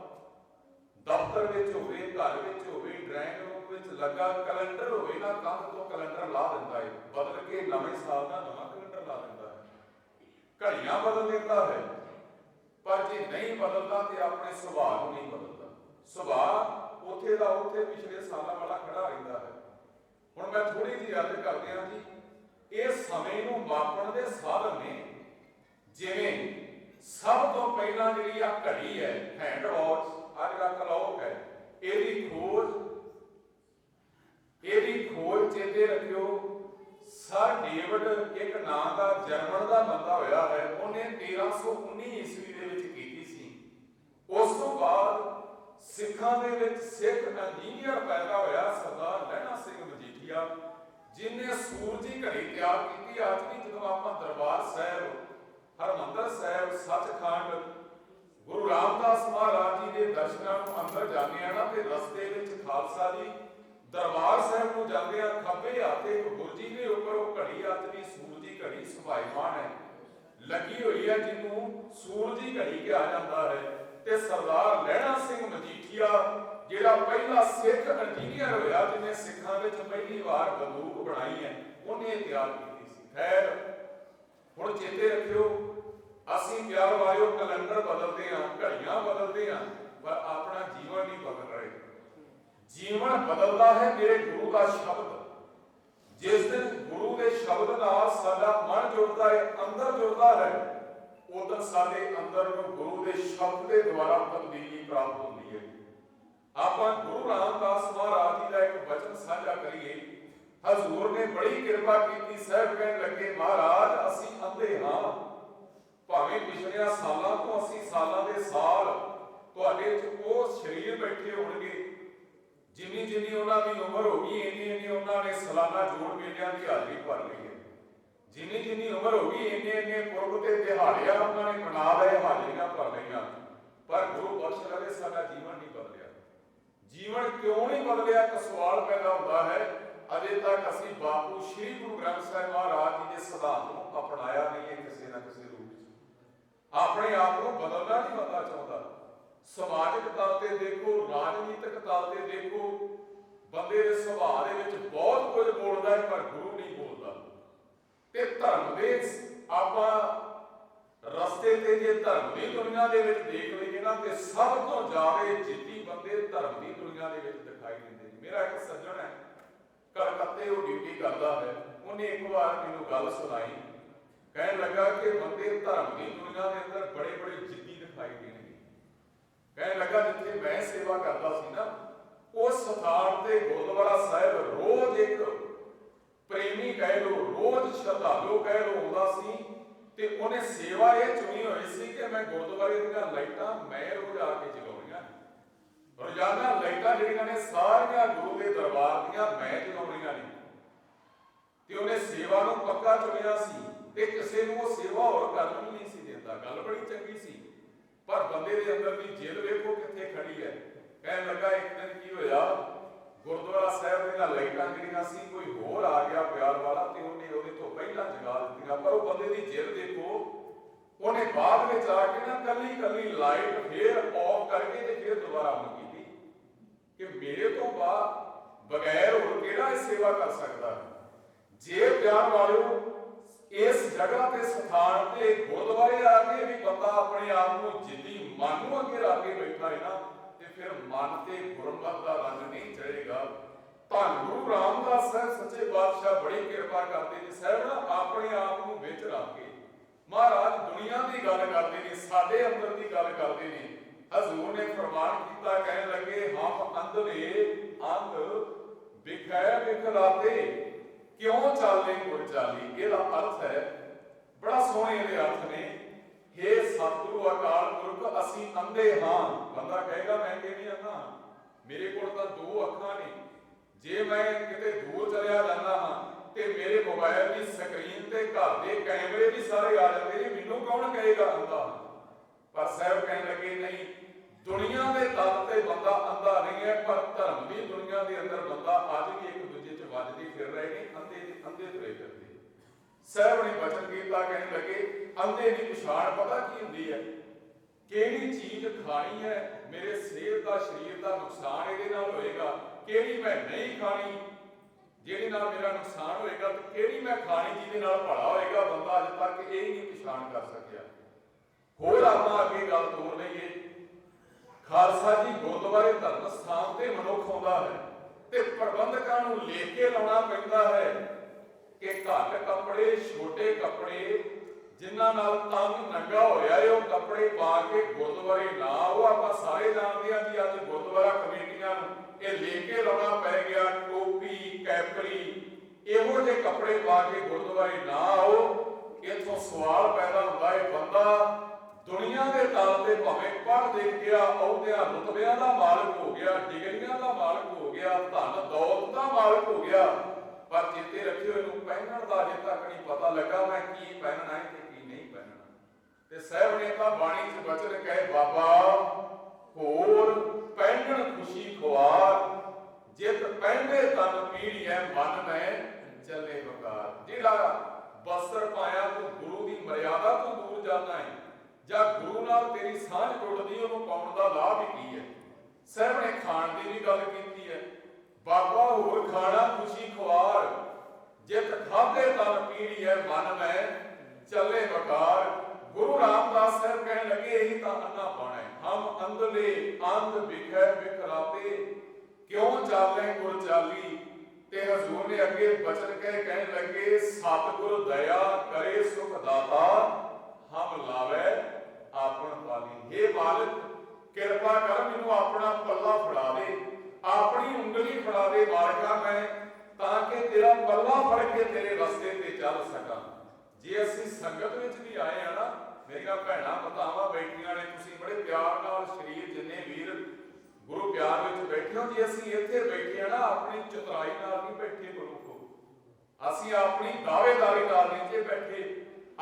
A: ਦਫ਼ਤਰ ਵਿੱਚ ਹੋਵੇ, ਘਰ ਵਿੱਚ ਹੋਵੇ, ਡਰਾਇੰਗ ਰੂਮ ਵਿੱਚ ਲੱਗਾ ਕੈਲੰਡਰ ਹੋਵੇ ਨਾ, ਕੰਧ ਤੋਂ ਕੈਲੰਡਰ ਲਾ ਦਿੰਦਾ ਹੈ ਬਦਲ ਕੇ ਨਵੇਂ ਸਾਲ ਦਾ ਨਵਾਂ ਕੈਲੰਡਰ ਲਾ ਦਿੰਦਾ ਹੈ ਘੜੀਆਂ ਬਦਲ ਦਿੰਦਾ ਹੈ ਨਹੀਂ ਬਦਲਦਾ ਤੇ ਆਪਣੇ ਸੁਭਾਅ ਨੂੰ ਨਹੀਂ ਬਦਲਦਾ। ਸੁਭਾਅ ਉੱਥੇ ਦਾ ਉੱਥੇ ਪਿਛਲੇ ਸਾਲਾਂ ਵਾਲਾ ਖੜਾ ਰਹਿੰਦਾ ਹੈ। ਹੁਣ ਮੈਂ ਥੋੜੀ ਜਿਹੀ ਗੱਲ ਕਰਦੇ ਹਾਂ ਜੀ, ਇਹ ਸਮੇਂ ਨੂੰ ਮਾਪਣ ਦੇ ਸਾਧਨ ਨੇ। ਜਿਵੇਂ ਸਭ ਤੋਂ ਪਹਿਲਾਂ ਜਿਹੜੀ ਆ ਘੜੀ ਹੈ ਹੈਂਡ ਵਾਚ ਆ ਜਿਹੜਾ ਕਲੌਕ ਹੈ। ਇਹਦੀ ਖੋਜ ਇਹਦੀ ਖੋਜ ਚੇਤੇ ਰੱਖਿਓ। ਸਰ ਡੇਵਿਡ ਇੱਕ ਨਾਂ ਦਾ ਜਰਮਨ ਦਾ ਬੰਦਾ ਹੋਇਆ ਹੈ। ਉਹਨੇ 1319 ਈਸਵੀ ਦੇ ਵਿੱਚ ਕੀਤੀ ਸੀ। ਉਸ ਤੋਂ ਬਾਅਦ ਸਿੱਖਾਂ ਦੇ ਵਿੱਚ ਸਿੱਖ ਇੰਜੀਨੀਅਰ ਪੈਦਾ ਹੋਇਆ ਸਰਦਾਰ ਲਹਿਣਾ ਸਿੰਘ ਮਜੀਠੀਆ ਜਿਨੇ ਸੂਰਜੀ ਘੜੀ ਤਿਆਰ ਕੀਤੀ ਅੱਜ ਵੀ ਜਦੋਂ ਆਪਾਂ ਦਰਬਾਰ ਸਾਹਿਬ ਹਰਮੰਦਰ ਸਾਹਿਬ ਸੱਚਖੰਡ ਗੁਰੂ ਰਾਮਦਾਸ ਮਹਾਰਾਜ ਜੀ ਦੇ ਦਰਸ਼ਨਾਂ ਨੂੰ ਅੰਦਰ ਜਾਂਦੇ ਆ ਨਾ ਤੇ ਰਸਤੇ ਵਿੱਚ ਖਾਲਸਾ ਜੀ ਦਰਬਾਰ ਸਾਹਿਬ ਨੂੰ ਜਾਂਦੇ ਆ ਖੱਬੇ ਹੱਥੇ ਇੱਕ ਗੁਰਜੀ ਦੇ ਉੱਪਰ ਉਹ ਘੜੀ ਅੱਜ ਵੀ ਸੂਰਜੀ ਘੜੀ ਸੁਭਾਈਮਾਨ ਹੈ ਲੱਗੀ ਹੋਈ ਹੈ ਜਿਹਨੂੰ ਸੂਰਜੀ ਘੜੀ ਕਿਹਾ ਜਾਂਦਾ ਹੈ ਤੇ ਸਰਦਾਰ ਲਹਿਣਾ ਸਿੰਘ ਮਜੀਠੀਆ, ਜਿਹੜਾ ਪਹਿਲਾ ਸਿੱਖ ਇੰਜੀਨੀਅਰ ਹੋਇਆ ਜਿਹਨੇ ਸਿੱਖਾਂ ਵਿੱਚ ਪਹਿਲੀ ਵਾਰ ਬੰਦੂਕ ਬਣਾਈ ਹੈ, ਉਹਨੇ ਤਿਆਰ ਕੀਤੀ ਸੀ। ਖੈਰ, ਹੁਣ ਚੇਤੇ ਰੱਖਿਓ, ਅਸੀਂ ਪਿਆਰ ਵਾਲਿਓ ਕੈਲੰਡਰ ਬਦਲਦੇ ਹਾਂ, ਘੜੀਆਂ ਬਦਲਦੇ ਹਾਂ, ਪਰ ਆਪਣਾ ਜੀਵਨ ਨਹੀਂ ਬਦਲ ਰਹੇ। ਜੀਵਨ ਬਦਲਦਾ ਹੈ ਮੇਰੇ ਗੁਰੂ ਦਾ ਸ਼ਬਦ। ਜਿਸ ਦਿਨ ਗੁਰੂ ਦੇ ਸ਼ਬਦ ਨਾਲ ਸਾਡਾ ਮਨ ਜੁੜਦਾ ਹੈ, ਅੰਦਰ ਜੁੜਦਾ ਹੈ, ਉਦੋਂ ਸਾਡੇ ਅੰਦਰ ਨੂੰ ਗੁਰੂ ਦੇ ਸ਼ਬਦ ਦੇ ਦੁਆਰਾ ਤਬਦੀਲੀ ਪ੍ਰਾਪਤ ਹੁੰਦੀ ਹੈ। ਆਪਾਂ ਗੁਰੂ ਰਾਮਦਾਸ ਮਹਾਰਾਜ ਜੀ ਦਾ ਇੱਕ ਬਚਨ ਸਾਂਝਾ ਕਰੀਏ। ਹਜ਼ੂਰ ਨੇ ਬੜੀ ਕਿਰਪਾ ਕੀਤੀ, ਸਹਿਬ ਕਹਿਣ ਲੱਗੇ, ਮਹਾਰਾਜ, ਅਸੀਂ ਅੰਧੇ ਹਾਂ। ਭਾਵੇਂ ਪਿਛਲੇ ਸਾਲਾਂ ਤੋਂ ਅਸੀਂ ਸਾਲਾਂ ਦੇ ਸਾਲ ਤੁਹਾਡੇ ਚ ਉਹ ਸਰੀਰ ਬੈਠੇ ਹੋਣਗੇ ਜਿੰਨੀ ਜਿੰਨੀ ਉਹਨਾਂ ਦੀ ਉਮਰ ਹੋ ਗਈ, ਇੰਨੀ ਇੰਨੀ ਉਹਨਾਂ ਨੇ ਸਾਲਾਨਾ ਜੋੜ ਮੇਲਿਆਂ ਦੀ ਹਾਜ਼ਰੀ ਭਰ ਲਈ ਹੈ। ਜਿੰਨੀ ਜਿੰਨੀ ਉਮਰ ਹੋ ਗਈ, ਇੰਨੇ ਇੰਨੇ ਪੁਰਬ ਤੇ ਦਿਹਾੜਿਆਂ ਉਹਨਾਂ ਨੇ ਮਨਾ ਲਏ, ਹਾਜ਼ਰੀਆਂ ਭਰ ਲਈਆਂ। ਪਰ ਗੁਰੂ ਬਖਸ਼ ਲਵੇ ਸਾਡਾ ਜੀਵਨ ਨਹੀਂ ਬਦਲਿਆ। ਜੀਵਨ ਕਿਉਂ ਨਹੀਂ ਬਦਲਿਆ? ਇੱਕ ਸਵਾਲ ਪੈਦਾ ਹੁੰਦਾ ਹੈ। ਅਜੇ ਤੱਕ ਅਸੀਂ ਬਾਪੂ ਸ੍ਰੀ ਗੁਰੂ ਗ੍ਰੰਥ ਸਾਹਿਬ ਮਹਾਰਾਜ ਜੀ ਦੇ ਸਿਧਾਂਤ ਨੂੰ ਅਪਣਾਇਆ ਨਹੀਂ ਹੈ ਕਿਸੇ ਨਾ ਕਿਸੇ ਰੂਪ ਵਿੱਚ ਆਪਣੇ ਆਪ ਨੂੰ ਬਦਲਣਾ ਨਹੀਂ ਬੰਦਾ ਚਾਹੁੰਦਾ। ਸਮਾਜਿਕ ਤੌਰ ਤੇ ਦੇਖੋ, ਰਾਜਨੀਤਿਕ ਤੌਰ ਤੇ ਦੇਖੋ, ਬੰਦੇ ਦੇ ਸੁਭਾਅ ਦੇ ਵਿੱਚ ਬਹੁਤ ਕੁਝ ਬੋਲਦਾ ਹੈ, ਪਰ ਗੁਰੂ ਨਹੀਂ ਬੋਲਦਾ। ਤੇ ਧਰਮ ਦੇ ਆਪਾਂ ਰਸਤੇ ਤੇ ਜੇ ਧਰਮ ਦੀ ਦੁਨੀਆ ਦੇ ਵਿੱਚ ਦੇਖ ਲਈਏ ਨਾ, ਤੇ ਸਭ ਤੋਂ ਜ਼ਿਆਦਾ ਜਿੱਤੀ ਬੰਦੇ ਧਰਮ ਦੀ ਦੁਨੀਆ ਦੇ ਵਿੱਚ ਦਿਖਾਈ ਦਿੰਦੇ ਮੇਰਾ ਇੱਕ ਸੱਜਣ ਹੈ, ਕਲਕੱਤੇ ਉਹ ਡਿਊਟੀ ਕਰਦਾ ਹੈ। ਉਹਨੇ ਇੱਕ ਵਾਰ ਮੈਨੂੰ ਗੱਲ ਸੁਣਾਈ। ਕਹਿਣ ਲੱਗਾ ਕਿ ਬੰਦੇ ਧਰਮ ਦੀ ਦੁਨੀਆ ਦੇ ਅੰਦਰ ਬੜੇ ਬੜੇ ਜਿੱਦੀ ਕਹਿਣ ਲੱਗਾ ਜਿੱਥੇ ਮੈਂ ਸੇਵਾ ਕਰਦਾ ਸੀ ਨਾ, ਉਸ ਸਥਾਨ ਤੇ ਗੁਰਦੁਆਰਾ ਸਾਹਿਬ ਰੋਜ਼ ਇੱਕ ਪ੍ਰੇਮੀ ਕਹਿ ਲੋ ਰੋਜ਼ ਸ਼ਰਧਾਲੂ ਕਹਿ ਲੋ ਆਉਂਦਾ ਸੀ ਤੇ ਉਹਨੇ ਸੇਵਾ ਇਹ ਚੁਣੀ ਹੋਈ ਸੀ ਕਿ ਮੈਂ ਗੁਰਦੁਆਰੇ ਦੀਆਂ ਲਾਈਟਾਂ ਮੈਂ ਰੋਜ਼ ਆ ਕੇ ਜਗਾਉਣੀਆਂ। ਰੋਜ਼ਾਨਾ ਲਾਈਟਾਂ ਜਿਹੜੀਆਂ ਨੇ ਸਾਰੀਆਂ ਗੁਰੂ ਦੇ ਦਰਬਾਰ ਦੀਆਂ ਮੈਂ ਜਗਾਉਣੀਆਂ ਨੇ। ਤੇ ਉਹਨੇ ਸੇਵਾ ਨੂੰ ਪੱਕਾ ਚੁਣਿਆ ਸੀ ਤੇ ਕਿਸੇ ਨੂੰ ਉਹ ਸੇਵਾ ਹੋਰ ਕਰਨ ਨਹੀਂ ਸੀ ਦਿੰਦਾ। ਗੱਲ ਬੜੀ ਚੰਗੀ ਸੀ। ਪਰ ਬੰਦੇ ਦੇ ਅੰਦਰ ਦੀ ਜਿੱਦ ਵੇਖੋ ਕਿੱਥੇ ਖੜੀ ਹੈ। ਕਹਿਣ ਲੱਗਾ, ਇੱਕ ਦਿਨ ਕੀ ਹੋਇਆ? ਗੁਰਦੁਆਰਾ ਸਾਹਿਬ ਦੀਆਂ ਲਾਈਟਾਂ ਜਿਹੜੀਆਂ ਸੀ, ਕੋਈ ਹੋਰ ਆ ਗਿਆ ਪਿਆਰ ਵਾਲਾ ਤੇ ਉਹਨੇ ਉਹਦੇ ਤੋਂ ਪਹਿਲਾਂ ਜਗਾ ਦਿੱਤੀਆਂ। ਪਰ ਉਹ ਬੰਦੇ ਦੀ ਜਿੱਦ ਦੇਖੋ, ਉਹਨੇ ਬਾਅਦ ਵਿੱਚ ਆ ਕੇ ਨਾ ਕੱਲੀ ਕੱਲੀ ਲਾਈਟ ਫੇਰ ਆਫ ਕਰਕੇ ਤੇ ਫਿਰ ਦੁਬਾਰਾ ਆਨ ਕੀਤੀ ਕਿ ਮੇਰੇ ਤੋਂ ਬਾਅਦ ਬਗੈਰ ਹੋਰ ਕਿਹੜਾ ਸੇਵਾ ਕਰ ਸਕਦਾ? ਹੈ ਜੇ ਪਿਆਰ ਵਾਲਿਓ ਇਸ ਜਗ੍ਹਾ ਤੇ ਸਥਾਨ ਤੇ ਗੁਰਦੁਆਰੇ ਆ ਕੇ ਵੀ ਬੰਦਾ ਆਪਣੇ ਆਪ ਨੂੰ ਜਿੱਦੀ ਮਨ ਨੂੰ ਅੱਗੇ ਰੱਖ ਕੇ ਬੈਠਾ ਹੈ ਨਾ, ਤੇ ਫਿਰ ਮਨ ਤੇ ਗੁਰਮਤ ਦਾ ਰੰਗ ਨਹੀਂ ਚੜੇਗਾ ਧੰਨ ਗੁਰੂ ਰਾਮਦਾਸ ਸਾਹਿਬ ਸੱਚੇ ਬਾਦਸ਼ਾਹ ਬੜੀ ਕਿਰਪਾ ਕਰਦੇ ਨੇ, ਸਾਹਿਬ ਨਾ ਆਪਣੇ ਆਪ ਨੂੰ ਵਿੱਚ ਰੱਖ ਕੇ। ਮਹਾਰਾਜ ਦੁਨੀਆ ਦੀ ਗੱਲ ਕਰਦੇ ਨੇ, ਸਾਡੇ ਅੰਦਰ ਦੀ ਗੱਲ ਕਰਦੇ ਨੇ। ਹਜ਼ੂਰ ਨੇ ਫਰਮਾਨ ਕੀਤਾ, ਕਹਿਣ ਲੱਗੇ, ਹਮ ਅੰਧਲੇ ਅੰਧ ਵਿਖੈ ਵਿਖਲਾਤੇ। ਕਿਉਂ ਚਾਲੇ ਗੁਰ ਚਾਲੀ? ਇਹਦਾ ਅਰਥ ਹੈ, ਬੜਾ ਸੋਹਣੇ ਇਹਦੇ ਅਰਥ ਨੇ हे ਸਤਿਗੁਰੂ ਅਕਾਲ ਪੁਰਖ, ਅਸੀਂ ਅੰਧੇ ਹਾਂ। ਬੰਦਾ ਕਹੇਗਾ, ਮੈਂ ਕਿਵੇਂ ਅੰਧਾ ਮੇਰੇ ਕੋਲ ਤਾਂ ਦੋ ਅੱਖਾਂ ਨੇ। ਜੇ ਮੈਂ ਕਿਤੇ ਦੂਰ ਚਲਿਆ ਜਾਂਦਾ ਹਾਂ, ਤੇ ਮੇਰੇ ਮੋਬਾਈਲ ਦੀ ਸਕਰੀਨ ਤੇ ਘਰ ਦੇ ਕੈਮਰੇ ਵੀ ਸਾਰੇ ਆ ਜਾਂਦੇ ਨੇ, ਮੈਨੂੰ ਕੌਣ ਕਹੇਗਾ ਅੰਧਾ ਪਰ ਸਾਹਿਬ ਕਹਿਣ ਲੱਗੇ, ਨਹੀਂ, ਦੁਨੀਆ ਦੇ ਤੱਤ ਤੇ ਬੰਦਾ ਅੰਧਾ ਨਹੀਂ ਹੈ, ਪਰ ਧਰਮ ਦੀ ਦੁਨੀਆ ਦੇ ਅੰਦਰ ਬੰਦਾ ਅੱਜ ਵੀ ਇੱਕ ਦੂਜੇ 'ਚ ਵੱਜਦੇ ਫਿਰ ਰਹੇ ਨੇ। ਸਾਹਿਬ ਬਚਨ ਕੀਤਾ, ਕਹਿਣ ਲੱਗੇ ਅੰਦੇ ਦੀ ਪਛਾਣ ਪਤਾ ਕੀ ਹੁੰਦੀ ਹੈ? ਕਿਹੜੀ ਚੀਜ਼ ਖਾਣੀ ਹੈ, ਮੇਰੇ ਸਿਹਤ ਦਾ ਸਰੀਰ ਦਾ ਨੁਕਸਾਨ ਇਹਦੇ ਨਾਲ ਹੋਏਗਾ? ਕਿਹੜੀ ਮੈਂ ਨਹੀਂ ਖਾਣੀ, ਜਿਹਦੇ ਨਾਲ ਮੇਰਾ ਨੁਕਸਾਨ ਹੋਏਗਾ, ਤੇ ਕਿਹੜੀ ਮੈਂ ਖਾਣੀ ਜਿਹਦੇ ਨਾਲ ਭਲਾ ਹੋਏਗਾ? ਬੰਦਾ ਅਜੇ ਤੱਕ ਇਹ ਨਹੀਂ ਪਛਾਣ ਕਰ ਸਕਿਆ। ਹੋਰ ਆਪਾਂ ਅੱਗੇ ਗੱਲ ਤੋਰ ਲਈਏ। ਖਾਲਸਾ ਜੀ ਗੁਰਦੁਆਰੇ ਧਰਮ ਸਥਾਨ ਤੇ ਮਨੁੱਖ ਆਉਂਦਾ ਹੈ ਤੇ ਪ੍ਰਬੰਧਕਾਂ ਨੂੰ ਲੈ ਕੇ ਲਾਉਣਾ ਪੈਂਦਾ ਹੈ। ਕਿ ਘੱਟ ਕੱਪੜੇ, ਛੋਟੇ ਕੱਪੜੇ, ਜਿਨ੍ਹਾਂ ਨਾਲ ਤੰਗ ਨੰਗਾ ਹੋਇਆ ਏ, ਉਹ ਕੱਪੜੇ ਪਾ ਕੇ ਗੁਰਦੁਆਰੇ ਨਾ ਆਓ। ਆਪਾਂ ਸਾਰੇ ਜਾਣਦੇ ਹਾਂ ਕਿ ਅੱਜ ਗੁਰਦੁਆਰਾ ਕਮੇਟੀਆਂ ਨੂੰ ਇਹ ਲੈ ਕੇ ਲਾਉਣਾ ਪੈ ਗਿਆ, ਟੋਪੀ, ਕੈਪਰੀ, ਇਹੋ ਜਿਹੇ ਕੱਪੜੇ ਪਾ ਕੇ ਗੁਰਦੁਆਰੇ ਨਾ ਆਓ। ਇਥੋਂ ਸਵਾਲ ਪੈਦਾ ਹੁੰਦਾ ਹੈ ਬੰਦਾ ਦੁਨੀਆ ਦੇ ਤਲ ਤੇ ਭਾਵੇਂ ਪੜ੍ਹ ਲਿਖ ਗਿਆ ਅਹੁਦਿਆਂ ਰੁਤਬਿਆਂ ਦਾ ਮਾਲਕ ਹੋ ਗਿਆ, ਡਿਗਰੀਆਂ ਦਾ ਮਾਲਕ ਹੋ ਗਿਆ, ਧਨ ਦੌਲਤ ਦਾ ਮਾਲਕ ਹੋ ਗਿਆ ਪਰ ਚੇਤੇ ਰੱਖਿਓ, ਇਹਨੂੰ ਪਹਿਨਣ ਦਾ ਅਜੇ ਤੱਕ ਨਹੀਂ ਪਤਾ ਲੱਗਾ ਮੈਂ ਕੀ ਪਹਿਨਣਾ ਹੈ ਤੇ ਕੀ ਨਹੀਂ ਪਹਿਨਣਾ। ਤੇ ਸਾਹਿਬ ਨੇ ਤਾਂ ਬਾਣੀ 'ਚ ਬਚਨ ਕਹੇ, ਬਾਬਾ, ਹੋਰ ਪਹਿਨਣ ਖੁਸ਼ੀ ਖੁਆਰ, ਜਿਤ ਪਹਿਨੇ ਤਨ ਪੀੜੀਐ ਮਨ ਮੈਂ ਚੱਲੇ ਵਕਾਰ। ਜਿਹੜਾ ਬਸਰ ਪਾਇਆ ਤੂੰ ਗੁਰੂ ਦੀ ਮਰਿਆਦਾ ਤੋਂ ਦੂਰ ਜਾਂਦਾ ਹੈ ਜਾਂ ਗੁਰੂ ਨਾਲ ਤੇਰੀ ਸਾਂਝ ਟੁੱਟਦੀ ਉਹਨੂੰ ਪਾਉਣ ਦਾ ਲਾਭ ਹੀ ਕੀ ਹੈ ਸਾਹਿਬ ਨੇ ਖਾਣ ਦੀ ਵੀ ਗੱਲ ਕੀਤੀ ਹੈ ਬਾਬਾ ਹੋਰ ਖਾਣਾ ਖੁਸ਼ੀ ਖੁਆਰ। ਜਿਤ ਖਾਦੇ ਤਨ ਪੀੜੀ ਹੈ ਮਨ ਮੈਂ, ਚੱਲੇ ਵਕਾਰ। ਗੁਰੂ ਰਾਮਦਾਸ ਸਾਹਿਬ ਕਹਿਣ ਲੱਗੇ ਇਹੀ ਤਾਂ ਅੰਨਾ ਪਾਣਾ ਹੈ ਹਮ ਅੰਧਲੇ ਅੰਧ ਵਿਖੈ ਵਿਖਰਾਤੇ ਕਿਉਂ ਚਾਲੇ ਗੁਰ ਚਾਲੀ? ਤੇ ਹਜ਼ੂਰ ਨੇ ਅੱਗੇ ਬਚਨ ਕਹਿ ਕਹਿਣ ਲੱਗੇ, ਸਤਿਗੁਰ ਦਇਆ ਕਰੇ ਸੁਖ ਦਾਤਾ। ਹਮ ਲਾਵੇ ਆਪਣ ਪਾਲੀ। हे ਮਾਲਕ, ਕਿਰਪਾ ਕਰ ਮੈਨੂੰ ਆਪਣਾ ਪੱਲਾ ਫੜਾ ਦੇ। ਆਪਣੀ ਉਂਗਲੀ ਫੜਾ ਮਾਲਕਾ ਮੈਂ, ਤਾਂ ਕਿ ਤੇਰਾ ਪੱਲਾ ਫੜ ਕੇ ਤੇਰੇ ਰਸਤੇ ਤੇ ਚੱਲ ਸਕਾਂ। ਜੇ ਅਸੀਂ ਸੰਗਤ ਵਿੱਚ ਵੀ ਆਏ ਆ ਨਾ, ਮੇਰੀਆਂ ਭੈਣਾਂ ਮਾਤਾਵਾਂ ਬੈਠੀਆਂ ਨੇ ਤੁਸੀਂ ਬੜੇ ਪਿਆਰ ਨਾਲ ਸ਼ਰੀਰ ਜਿੰਨੇ ਵੀਰ ਗੁਰੂ ਪਿਆਰ ਵਿੱਚ ਬੈਠੇ ਹੋ, ਜੇ ਅਸੀਂ ਇੱਥੇ ਬੈਠੇ ਆ ਨਾ, ਆਪਣੀ ਚਤਰਾਈ ਨਾਲ ਨਹੀਂ ਬੈਠੇ ਗੁਰੂ ਕੋ ਅਸੀਂ ਆਪਣੀ ਦਾਅਵੇਦਾਰੀ ਨਾਲ ਨਹੀਂ ਜੇ ਬੈਠੇ,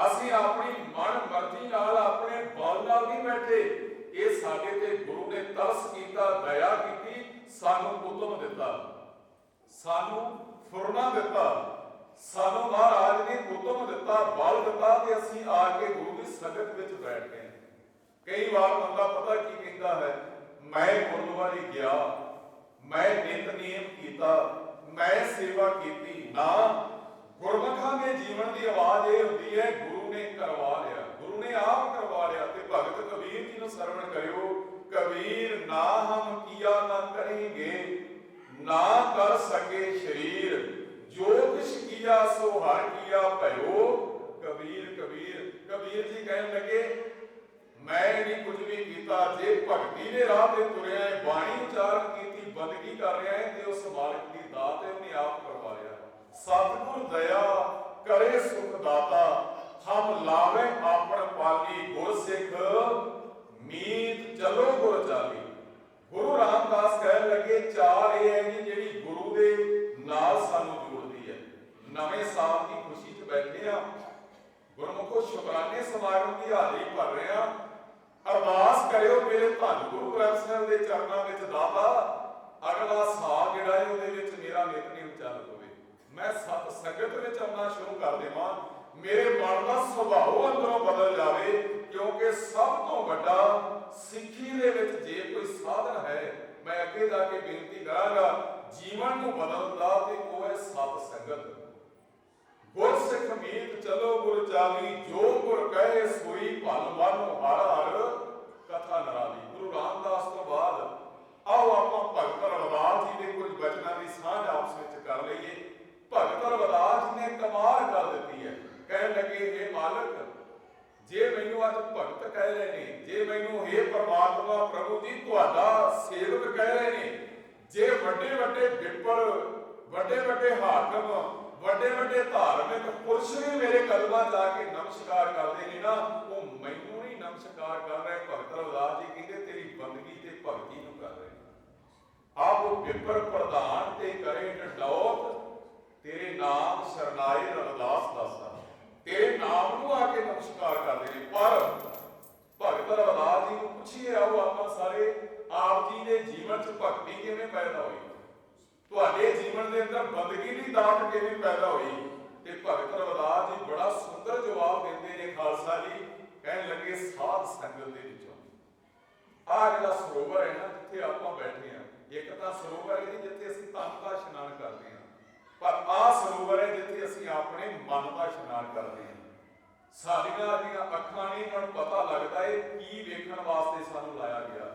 A: ਅਸੀਂ ਆਪਣੀ ਮਨ ਮਰਜ਼ੀ ਨਾਲ, ਆਪਣੇ ਬਲ ਨਾਲ ਨਹੀਂ ਬੈਠੇ। ਇਹ ਸਾਡੇ ਤੇ ਗੁਰੂ ਨੇ ਤਰਸ ਕੀਤਾ, ਦਇਆ ਕੀਤੀ ਸਾਨੂੰ ਉਦਮ ਦਿੱਤਾ। ਸਾਨੂੰ ਫੁਰਨਾ ਦਿੱਤਾ। ਸਾਨੂੰ ਮਹਾਰਾਜ ਨੇ ਉਦਮ ਦਿੱਤਾ, ਬਲ ਦਿੱਤਾ ਤੇ ਅਸੀਂ ਆ ਕੇ ਗੁਰੂ ਦੀ ਸੰਗਤ ਵਿੱਚ ਬੈਠ ਗਏ। ਕਈ ਵਾਰ ਬੰਦਾ ਪਤਾ ਕੀ ਕਹਿੰਦਾ ਹੈ, ਮੈਂ ਗੁਰਦੁਆਰੇ ਗਿਆ, ਮੈਂ ਨਿਤ ਨਿਯਮ ਕੀਤਾ, ਮੈਂ ਸੇਵਾ ਕੀਤੀ, ਨਾ। ਗੁਰਮਖਾਂ ਦੇ ਜੀਵਨ ਦੀ ਆਵਾਜ਼ ਇਹ ਹੁੰਦੀ ਹੈ, ਗੁਰੂ ਨੇ ਕਰਵਾ ਲਿਆ। ਗੁਰੂ ਨੇ ਆਪ ਕਰਵਾ ਲਿਆ ਤੇ ਭਗਤ ਕਬੀਰ ਜੀ ਨੂੰ ਸਰਵਣ ਕਰਿਓ। ਕਬੀਰ, ਨਾ ਹਮ ਕੀਆ ਨਾ ਕरेंगे ਨਾ ਕਰ ਸਕੇ ਸ਼ਰੀਰ। ਜੋ ਕਿਛ ਕੀਆ, ਸੋ ਹਰ ਕੀਆ ਭਇਓ। ਕਬੀਰ ਕਬੀਰ ਕਬੀਰ ਜੀ ਕਹਿਣ ਲੱਗੇ, ਮੈਂ ਨਹੀਂ ਕੁਝ ਵੀ ਕੀਤਾ, ਜੇ ਭਗਤੀ ਦੇ ਰਾਹ ਤੇ ਤੁਰਿਆ ਹੈ, ਬਾਣੀ ਉਚਾਰਨ ਕੀਤੀ, ਬੰਦਗੀ ਕਰ ਰਿਹਾ ਹੈ, ਤੇ ਉਸ ਮਾਲਕ ਦੀ ਦਾਤ ਹੈ ਉਹਨੇ ਆਪ ਕਰਵਾ ਸਤਿਗੁਰ ਦਇਆ ਕਰੇ ਸੁਖ ਦਾਤਾ, ਹਮ ਲਾਵੇ ਆਪਣ ਪਾਲੀ ਗੁਰ ਸਿੱਖ। ਮੀਤ ਚਲੋ ਗੁਰ ਚਾਲੀ। ਗੁਰੂ ਰਾਮਦਾਸ ਕਹਿਣ ਲੱਗੇ ਚਾਰ ਇਹ ਹੈ ਜੀ ਜਿਹੜੀ ਗੁਰੂ ਦੇ ਨਾਲ ਸਾਨੂੰ ਜੋੜਦੀ ਹੈ। ਨਵੇਂ ਸਾਲ ਦੀ ਖੁਸ਼ੀ 'ਚ ਬੈਠੇ ਆ ਗੁਰਮੁਖੋ ਸ਼ੁਕਰਾਨੇ ਸਮਾਗਮ ਦੀ ਹਾਜ਼ਰੀ ਭਰ ਰਹੇ ਆ ਅਰਦਾਸ ਕਰਿਓ ਮੇਰੇ ਧੰਨ ਗੁਰੂ ਗ੍ਰੰਥ ਸਾਹਿਬ ਦੇ ਚਰਨਾਂ ਵਿੱਚ ਦਾਤਾ। ਅਗਲਾ ਸਾਲ ਜਿਹੜਾ ਹੈ ਉਹਦੇ ਵਿੱਚ ਮੇਰਾ ਨਿਤਨੇਮ ਚੱਲ ਪਵੇ ਮੈਂ ਸਤ ਸੰਗਤ ਵਿੱਚ ਆਉਣਾ ਸ਼ੁਰੂ ਕਰ ਦੇਵਾਂ। ਮੇਰੇ ਮਨ ਦਾ ਸੁਭਾਅ ਅੰਦਰੋਂ ਬਦਲ ਜਾਵੇ, ਕਿਉਂਕਿ ਸਭ ਤੋਂ ਵੱਡਾ ਸਿੱਖੀ ਦੇ ਵਿੱਚ ਜੇ ਕੋਈ ਸਾਧਨ ਹੈ, ਮੈਂ ਅੱਗੇ ਜਾ ਕੇ ਬੇਨਤੀ ਕਰਾਂਗਾ, ਜੀਵਨ ਨੂੰ ਬਦਲਣ ਦਾ ਤੇ ਉਹ ਹੈ ਸਤ ਸੰਗਤ। ਗੁਰ ਸਿੱਖ ਮੀਤ ਚਲੋ ਗੁਰ ਚਾਲੀ, ਜੋ ਗੁਰ ਕਹੇ ਸੋਈ ਭਲ ਮਨ ਹਰ ਹਰ। ਕਥਾ ਨਰਾਲੀ ਗੁਰੂ ਰਾਮਦਾਸ ਤੋਂ ਬਾਅਦ ਆਓ ਆਪਾਂ ਭਗਤ ਰਵਿਦਾਸ ਜੀ ਦੇ ਕੁਝ ਬਚਨਾਂ ਦੀ ਸਾਂਝ ਆਪਸ ਵਿੱਚ ਕਰ ਲਈਏ। ਭਗਤ ਰਵਿਦਾਸ ਜੀ ਨੇ ਕਮਾਲ ਕਰ ਦਿੱਤੀ ਹੈ। ਕਹਿਣ ਲੱਗੇ ਇਹ ਮਾਲਕ, ਜੇ ਮੈਨੂੰ ਅੱਜ ਭਗਤ ਕਹਿ ਰਹੇ ਨੇ, ਜੇ ਮੈਨੂੰ हे ਪ੍ਰਮਾਤਮਾ ਪ੍ਰਭੂ ਜੀ, ਤੁਹਾਡਾ ਸੇਵਕ ਕਹਿ ਰਹੇ ਨੇ, ਜੇ ਵੱਡੇ ਵੱਡੇ ਵਿਪਰ, ਵੱਡੇ ਵੱਡੇ ਹਾਕਮ, ਵੱਡੇ ਵੱਡੇ ਧਾਰਮਿਕ ਪੁਰਸ਼ ਵੀ ਮੇਰੇ ਕਦਮਾਂ 'ਚ ਕੇ ਨਮਸਕਾਰ ਕਰਦੇ ਨੇ ਨਾ, ਉਹ ਮੈਨੂੰ ਨਹੀਂ ਨਮਸਕਾਰ ਕਰ ਰਹੇ, ਭਗਤ ਰਵਿਦਾਸ ਜੀ ਕਹਿੰਦੇ, ਤੇਰੀ ਬੰਦਗੀ ਤੇ ਭਗਤੀ ਨੂੰ ਕਰ ਰਹੇ ਆਪ ਉਹ ਵਿਪਰ ਪ੍ਰਧਾਨ ਤੇ ਕਰੇ, ਡਡੌਤ, ਤੇਰੇ ਨਾਮ ਸਰਨਾਏ ਰਵਿਦਾਸ ਦਾਸਾ ਤੇਰੇ ਨਾਮ ਨੂੰ ਆ ਕੇ ਨਮਸਕਾਰ ਕਰਦੇ ਨੇ ਪਰ ਭਗਤ ਰਵਿਦਾਸ ਜੀ ਨੂੰ ਪੁੱਛੀਏ, ਆਓ ਆਪਾਂ ਸਾਰੇ ਆਪ ਜੀ ਦੇ ਜੀਵਨ 'ਚ ਭਗਤੀ ਕਿਵੇਂ ਪੈਦਾ ਹੋਈ? ਤੁਹਾਡੇ ਜੀਵਨ ਦੇ ਅੰਦਰ ਬੰਦਗੀ ਦੀ ਦਾਤ ਕਿਵੇਂ ਪੈਦਾ ਹੋਈ? ਤੇ ਭਗਤ ਰਵਿਦਾਸ ਜੀ ਬੜਾ ਸੁੰਦਰ ਜਵਾਬ ਦਿੰਦੇ ਨੇ ਖਾਲਸਾ ਜੀ, ਕਹਿਣ ਲੱਗੇ ਸਾਧ ਸੰਗਤ ਦੇ ਵਿੱਚੋਂ। ਆਹ ਜਿਹੜਾ ਸਰੋਵਰ ਹੈ ਨਾ, ਜਿੱਥੇ ਆਪਾਂ ਬੈਠੇ ਆ ਇੱਕ ਤਾਂ ਸਰੋਵਰ ਹੈ ਜੀ, ਜਿੱਥੇ ਅਸੀਂ ਧੰਨ ਦਾ ਇਸ਼ਨਾਨ ਕਰਦੇ ਹਾਂ। ਪਰ ਆਹ ਸਰੋਵਰ ਹੈ ਜਿੱਥੇ ਅਸੀਂ ਆਪਣੇ ਮਨ ਦਾ ਇਸ਼ਨਾਨ ਕਰਦੇ ਹਾਂ। ਸਾਡੀਆਂ ਜਿਹੜੀਆਂ ਅੱਖਾਂ ਨੇ ਇਹਨਾਂ ਪਤਾ ਲੱਗਦਾ ਹੈ ਕੀ ਵੇਖਣ ਵਾਸਤੇ ਸਾਨੂੰ ਲਾਇਆ ਗਿਆ।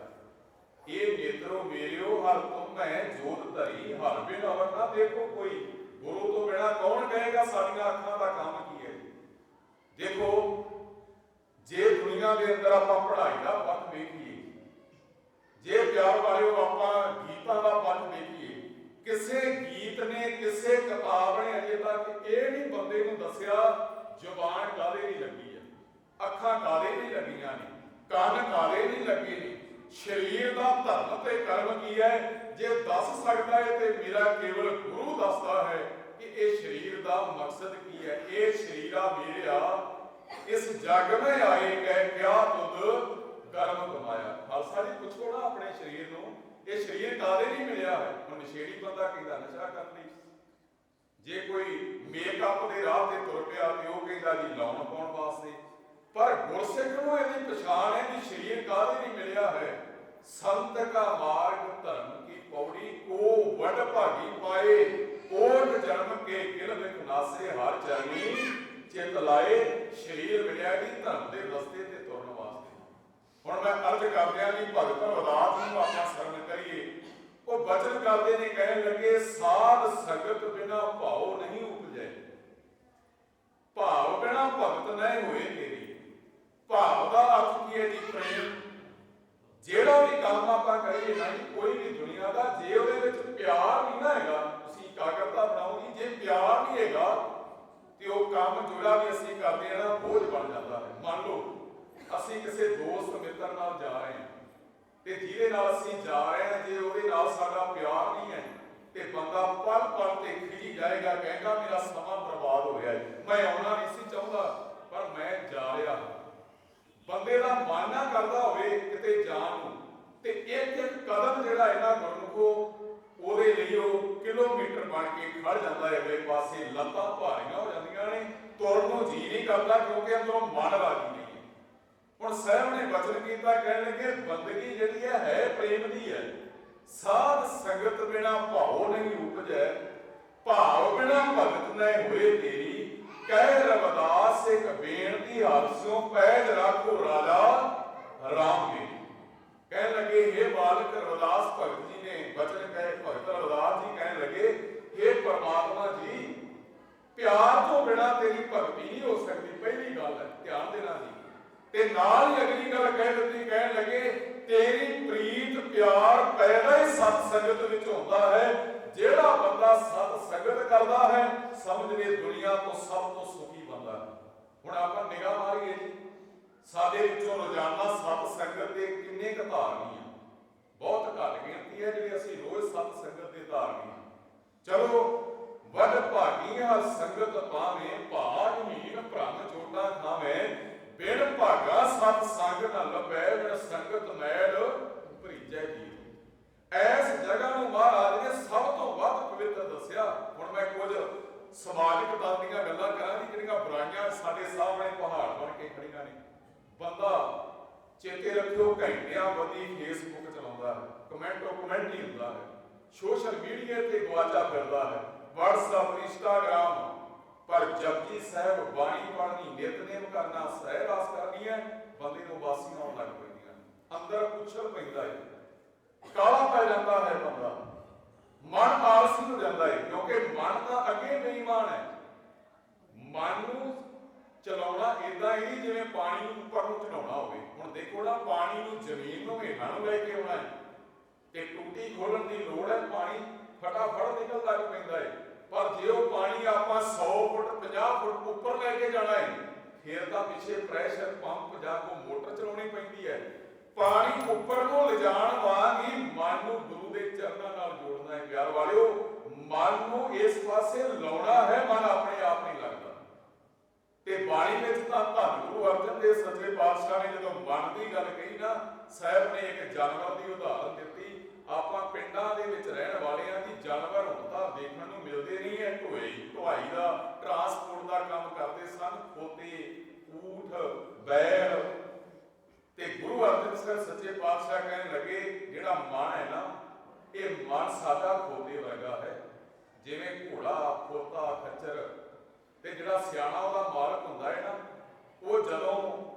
A: ਇਹ ਨੇਤਰੋ ਮੇਰਿਓ, ਹਰ ਤੁਮ ਮੈਂ ਜੋਤ ਧਰੀ, ਹਰ ਬਿਨ ਅਵਰ ਨਾ ਦੇਖੋ ਕੋਈ। ਗੁਰੂ ਤੋਂ ਬਿਨਾ ਕੌਣ ਕਹੇਗਾ ਸਾਡੀਆਂ ਅੱਖਾਂ ਦਾ ਕੰਮ ਕੀ ਹੈ? ਦੇਖੋ, ਜੇ ਦੁਨੀਆ ਦੇ ਅੰਦਰ ਆਪਾਂ ਪੜ੍ਹਾਈ ਦਾ ਪੱਖ ਵੇਖੀਏ, ਜੇ ਪਿਆਰ ਵਾਲਿਓ ਆਪਾਂ ਗੀਤਾਂ ਦਾ ਪੱਖ ਵੇਖੀਏ ਕਿਸੇ ਗੀਤ ਨੇ, ਕਿਸੇ ਕਿਤਾਬ ਨੇ ਅਜੇ ਤੱਕ ਇਹ ਨਹੀਂ ਬੰਦੇ ਨੂੰ ਦੱਸਿਆ, ਜ਼ੁਬਾਨ ਕਾਦੇ ਨਹੀਂ ਲੱਗੀ ਹੈ ਅੱਖਾਂ ਕਾਦੇ ਨਹੀਂ ਲੱਗੀਆਂ ਨੇ? ਕੰਨ ਕਾਦੇ ਨਹੀਂ ਲੱਗੇ ਨੇ? ਸਰੀਰ ਦਾ ਧਰਮ ਤੇ ਕਰਮ ਕੀ ਹੈ? ਜੇ ਦੱਸ ਸਕਦਾ ਹੈ ਤੇ ਮੇਰਾ ਕੇਵਲ ਗੁਰੂ ਦੱਸਦਾ ਹੈ ਕਿ ਇਹ ਸਰੀਰ ਦਾ ਮਕਸਦ ਕੀ ਹੈ? ਇਹ ਸਰੀਰਾ ਮੇਰਿਆ। ਇਸ ਜਗ में ਆਏ ਕਹਿ ਕਿਆ ਤੁਧ ਕਰਮ ਕਮਾਇਆ। ਖਾਲਸਾ ਜੀ, ਪੁੱਛੋ ਨਾ ਆਪਣੇ ਸਰੀਰ ਨੂੰ। ਇਹ ਸਰੀਰ ਕਾਦੇ ਨਹੀਂ ਮਿਲਿਆ ਹੈ ਨਸ਼ੇੜੀ ਬੰਦਾ ਕਹਿੰਦਾ ਨਸ਼ਾ ਕਰਨ ਲਈ। ਜੇ ਕੋਈ ਮੇਕਅਪ ਦੇ ਰਾਹ ਤੇ ਤੁਰ ਪਿਆ ਤੇ ਉਹ ਕਹਿੰਦਾ ਜੀ ਲਾਉਣ ਪਾਉਣ ਵਾਸਤੇ। ਪਰ ਗੁਰਸਿੱਖ ਨੂੰ ਇਹਦੀ ਪਛਾਣ ਹੈ ਕਿ ਸਰੀਰ ਕਾਦੇ ਨਹੀਂ ਮਿਲਿਆ ਹੈ ਸੰਤ ਕਾ ਮਾਰਗ ਧਰਮ ਕੀ ਪੌੜੀ ਕੋ ਵਡ ਭਾਗੀ ਪਾਏ। ਕੋਟ ਜਨਮ ਕੇ ਕਿਲ ਵਿਖ ਨਾਸੇ, ਹਰ ਚਰਨੀ ਚਿਤ ਲਾਏ। ਸਰੀਰ ਮਿਲਿਆ ਜੀ ਧਰਮ ਦੇ ਰਸਤੇ ਹੁਣ ਮੈਂ ਅਰਜ਼ ਕਰਦਿਆਂ ਜੀ ਭਗਤ ਰਵਿਦਾਸ ਨੂੰ ਆਪਾਂ ਸ਼ਰਨ ਕਰੀਏ। ਉਹ ਬਚਨ ਕਰਦੇ ਨੇ, ਕਹਿਣ ਲੱਗੇ, ਸਾਧ ਸੰਗਤ ਬਿਨਾ ਭਾਉ ਨਹੀਂ ਉਪਜੈ। ਭਾਵ ਬਿਨਾ ਭਗਤ ਨਹੀਂ ਹੋਏ ਤੇਰੀ। ਭਾਵ ਦਾ ਅਰਥ ਕੀ ਹੈ ਜੀ ਪ੍ਰੇਮ? ਜਿਹੜਾ ਵੀ ਕੰਮ ਆਪਾਂ ਕਰੀਏ ਨਾ ਕੋਈ ਵੀ ਦੁਨੀਆ ਦਾ, ਜੇ ਉਹਦੇ ਵਿੱਚ ਪਿਆਰ ਨਹੀਂ ਨਾ ਹੈਗਾ, ਤੁਸੀਂ ਇਕਾਗਰਤਾ ਬਣਾਓਗੇ ਜੇ ਪਿਆਰ ਨਹੀਂ ਹੈਗਾ, ਤੇ ਉਹ ਕੰਮ ਜਿਹੜਾ ਵੀ ਅਸੀਂ ਕਰਦੇ ਆ ਨਾ, ਬੋਝ ਬਣ ਜਾਂਦਾ ਹੈ। ਮੰਨ ਲਓ ਅਸੀਂ ਕਿਸੇ ਦੋਸਤ ਮਿੱਤਰ ਨਾਲ ਜਾ ਰਹੇ ਹਾਂ ਤੇ ਜਿਹਦੇ ਨਾਲ ਅਸੀਂ ਜਾ ਰਹੇ ਹਾਂ, ਜੇ ਉਹਦੇ ਨਾਲ ਸਾਡਾ ਪਿਆਰ ਨਹੀਂ ਹੈ, ਤੇ ਬੰਦਾ ਪਲ ਪਲ ਤੇ ਖਿਜੀ ਜਾਏਗਾ ਕਹੇਗਾ ਮੇਰਾ ਸਮਾਂ ਬਰਬਾਦ ਹੋ ਰਿਹਾ ਮੈਂ ਆਉਣਾ ਨਹੀਂ ਸੀ ਚਾਹੁੰਦਾ, ਪਰ ਮੈਂ ਜਾ ਰਿਹਾ ਬੰਦੇ ਦਾ ਮਨ ਨਾ ਕਰਦਾ ਹੋਵੇ ਕਿਤੇ ਜਾਣ ਨੂੰ, ਤੇ ਇੱਕ ਇੱਕ ਕਦਮ ਜਿਹੜਾ ਇਹਨਾਂ ਗੁਰਮੁਖੋ, ਉਹਦੇ ਲਈ ਉਹ ਕਿਲੋਮੀਟਰ ਬਣ ਕੇ ਖੜ ਜਾਂਦਾ ਹੈ ਅਗਲੇ ਪਾਸੇ ਲੱਤਾਂ ਭਾਰੀਆਂ ਹੋ ਜਾਂਦੀਆਂ ਨੇ, ਤੁਰਨ ਨੂੰ ਜੀ ਨਹੀਂ ਕਰਦਾ, ਕਿਉਂਕਿ ਅੰਦਰੋਂ ਮਨ ਰਾਜੀ ਹੁਣ ਸਾਹਿਬ ਨੇ ਬਚਨ ਕੀਤਾ, ਕਹਿਣ ਲੱਗੇ, ਬੰਦਗੀ ਜਿਹੜੀ ਹੈ ਹੈ ਪ੍ਰੇਮ ਦੀ ਹੈ। ਸਾਧ ਸੰਗਤ ਬਿਨਾ ਭਾਉ ਨਹੀਂ ਉਪਜੈ। ਭਾਵ ਬਿਨਾ ਭਗਤ ਨਹੀਂ ਹੋਏ ਤੇਰੀ। ਕਹਿ ਰਵਦਾਸ, ਇੱਕ ਬੇਨਤੀ ਹਾਸਿਓ ਪੈਜ ਰੱਖੋ ਰਾਜਾ, ਰਾਮ ਜੀ। ਕਹਿਣ ਲੱਗੇ ਇਹ ਬਾਲਕ ਰਵਦਾਸ, ਭਗਤ ਜੀ ਨੇ ਬਚਨ ਕਹੇ, ਭਗਤ ਰਵਦਾਸ ਜੀ ਕਹਿਣ ਲੱਗੇ ਇਹ ਪਰਮਾਤਮਾ ਜੀ, ਪਿਆਰ ਤੋਂ ਬਿਨਾ ਤੇਰੀ ਭਗਤੀ ਨਹੀਂ ਹੋ ਸਕਦੀ। ਪਹਿਲੀ ਗੱਲ ਹੈ, ਧਿਆਨ ਦੇਣਾ ਜੀ। ਤੇ ਨਾਲ ਹੀ ਅਗਲੀ ਗੱਲ ਕਹਿ ਦਿੱਤੀ, ਕਹਿਣ ਲੱਗੇ, ਤੇਰੀ ਪ੍ਰੀਤ ਪਿਆਰ ਪੈਦਾ ਹੀ ਸਤ ਸੰਗਤ ਵਿੱਚ ਹੁੰਦਾ ਹੈ, ਜਿਹੜਾ ਬੰਦਾ ਸਤ ਸੰਗਤ ਕਰਦਾ ਹੈ ਸਮਝ ਲੈ ਦੁਨੀਆ ਤੋਂ ਸਭ ਤੋਂ ਸੁਖੀ ਬੰਦਾ ਹੈ। ਹੁਣ ਆਪਾਂ ਨਿਗਾਹ ਮਾਰੀਏ ਜੀ, ਸਾਡੇ ਵਿੱਚੋਂ ਰੋਜ਼ਾਨਾ ਸਤ ਸੰਗਤ ਦੇ ਕਿੰਨੇ ਕੁ ਧਾਰਨੀ ਆ? ਬਹੁਤ ਘੱਟ ਗਿਣਤੀ ਹੈ ਜਿਹੜੇ ਅਸੀਂ ਰੋਜ਼ ਸਤ ਸੰਗਤ ਦੇ ਧਾਰਨੀ ਆ। ਚਲੋ ਵੱਡ ਭਾਗੀ ਹਰ ਸੰਗਤ ਪਾਵੇਂ ਭਾਗਹੀਨ ਭ੍ਰਮ ਚੋਟਾ ਖਾਵੇਂ ਬਿਨ ਭਾਗਾ ਸਤ ਸੰਗ ਨ ਲੱਭੈ, ਬਿਨ ਸੰਗਤ ਮੈਲ ਭਰੀਜੈ ਜੀ ਐਸ ਜਗ੍ਹਾ ਨੂੰ ਮਹਾਰਾਜ ਨੇ ਸਭ ਤੋਂ ਵੱਧ ਪਵਿੱਤਰ ਦੱਸਿਆ। ਹੁਣ ਮੈਂ ਕੁਝ ਸਮਾਜਿਕ ਤੱਤ ਦੀਆਂ ਗੱਲਾਂ ਕਰਾਂਗੀ ਜਿਹੜੀਆਂ ਬੁਰਾਈਆਂ ਸਾਡੇ ਸਾਹਮਣੇ ਪਹਾੜ ਬਣ ਕੇ ਖੜੀਆਂ ਨੇ। ਬੰਦਾ ਚੇਤੇ ਰੱਖਿਓ, ਘੰਟਿਆਂ ਬੱਧੀ ਫੇਸਬੁੱਕ ਚਲਾਉਂਦਾ ਹੈ, ਕਮੈਂਟੋ ਕਮੈਂਟ ਹੀ ਹੁੰਦਾ ਹੈ, ਸੋਸ਼ਲ ਮੀਡੀਆ ਤੇ ਗਵਾਚਾ ਫਿਰਦਾ ਹੈ, WhatsApp ਇੰਸਟਾਗ੍ਰਾਮ ਪਰ ਜਪਜੀ ਸਾਹਿਬ ਬਾਣੀ ਪੜ੍ਹਨੀ ਨਿਤਨੇਮ ਕਰਨਾ ਸਹਿ ਕਰਨੀ ਹੈ, ਬੰਦੇ ਨੂੰ ਵਾਸੀਆਂ ਆਉਣ ਲੱਗ ਪੈਂਦੀਆਂ ਅੰਦਰ ਪੁੱਛਲ ਪੈਂਦਾ ਹੈ। ਕਾਲਾ ਪੈ ਜਾਂਦਾ ਹੈ ਬੰਦਾ। ਮਨ ਆਲਸੀ ਹੋ ਜਾਂਦਾ ਹੈ, ਕਿਉਂਕਿ ਮਨ ਤਾਂ ਅੱਗੇ ਬੇਈਮਾਨ ਹੈ। ਮਨ ਨੂੰ ਚਲਾਉਣਾ ਇਦਾਂ ਹੀ ਜਿਵੇਂ ਪਾਣੀ ਨੂੰ ਉੱਪਰ ਨੂੰ ਚੜਾਉਣਾ ਹੋਵੇ। ਹੁਣ ਦੇਖੋ ਨਾ, ਪਾਣੀ ਨੂੰ ਜ਼ਮੀਨ ਨੂੰ ਹੇਠਾਂ ਨੂੰ ਲੈ ਕੇ ਆਉਣਾ ਹੈ। ਤੇ ਟੂਟੀ ਖੋਲਣ ਦੀ ਲੋੜ ਹੈ, ਪਾਣੀ ਫਟਾਫਟ ਨਿਕਲ ਲੱਗ ਪੈਂਦਾ ਹੈ। ਪਰ ਜੇ ਉਹ ਪਾਣੀ ਆਪਾਂ 100 ਫੁੱਟ 50 ਫੁੱਟ ਉੱਪਰ ਲੈ ਕੇ ਜਾਣਾ ਹੈ ਫਿਰ ਤਾਂ ਪਿੱਛੇ ਪ੍ਰੈਸ਼ਰ ਪੰਪ ਜਾਂ ਕੋ ਮੋਟਰ ਚਲਾਉਣੀ ਪੈਂਦੀ ਹੈ ਪਾਣੀ ਉੱਪਰ ਨੂੰ ਲਿਜਾਣ ਵਾਂਗ ਹੀ ਮਨ ਨੂੰ ਗੁਰੂ ਦੇ ਚਰਨਾਂ ਨਾਲ ਜੋੜਨਾ ਹੈ ਪਿਆਰ ਵਾਲਿਓ, ਮਨ ਨੂੰ ਇਸ ਪਾਸੇ ਲਾਉਣਾ ਹੈ, ਮਨ ਆਪਣੇ ਆਪ ਨਹੀਂ ਲੱਗਦਾ। ਤੇ ਬਾਣੀ ਵਿੱਚ ਤਾਂ ਧੰਨ ਗੁਰੂ ਅਰਜਨ ਦੇਵ ਸੱਚੇ ਪਾਤਸ਼ਾਹ ਨੇ ਜਦੋਂ ਮਨ ਦੀ ਗੱਲ ਕਹੀ ਨਾ, ਸਾਹਿਬ ਨੇ ਇੱਕ ਜਾਨਵਰ ਦੀ ਉਦਾਹਰਨ ਦਿੱਤੀ। ਆਪਾਂ ਪਿੰਡਾਂ ਦੇ ਵਿੱਚ ਰਹਿਣ ਵਾਲਿਆਂ ਦੀ ਜਾਨਵਰ ਹੁਣ ਤਾਂ ਦੇਖਣ ਨੂੰ ਮਿਲਦੇ ਨਹੀਂ ਐ ਢੋਈ ਢੁਆਈ ਦਾ ਟਰਾਂਸਪੋਰਟ ਦਾ ਕੰਮ ਕਰਦੇ ਸਨ। ਖੋਤੇ, ਊਠ, ਬੈਲ ਤੇ ਗੁਰੂ ਅਰਜਨ ਸਾਹਿਬ ਸੱਚੇ ਪਾਤਸ਼ਾਹ ਕਹਿਣ ਲੱਗੇ, ਜਿਹੜਾ ਮਨ ਹੈ ਨਾ, ਇਹ ਮਨ ਸਾਡਾ ਖੋਤੇ ਵਰਗਾ ਹੈ। ਜਿਵੇਂ ਘੋੜਾ, ਖੋਤਾ, ਖੱਚਰ ਤੇ ਜਿਹੜਾ ਸਿਆਣਾ ਉਹਦਾ ਮਾਲਕ ਹੁੰਦਾ ਹੈ ਨਾ, ਉਹ ਜਦੋਂ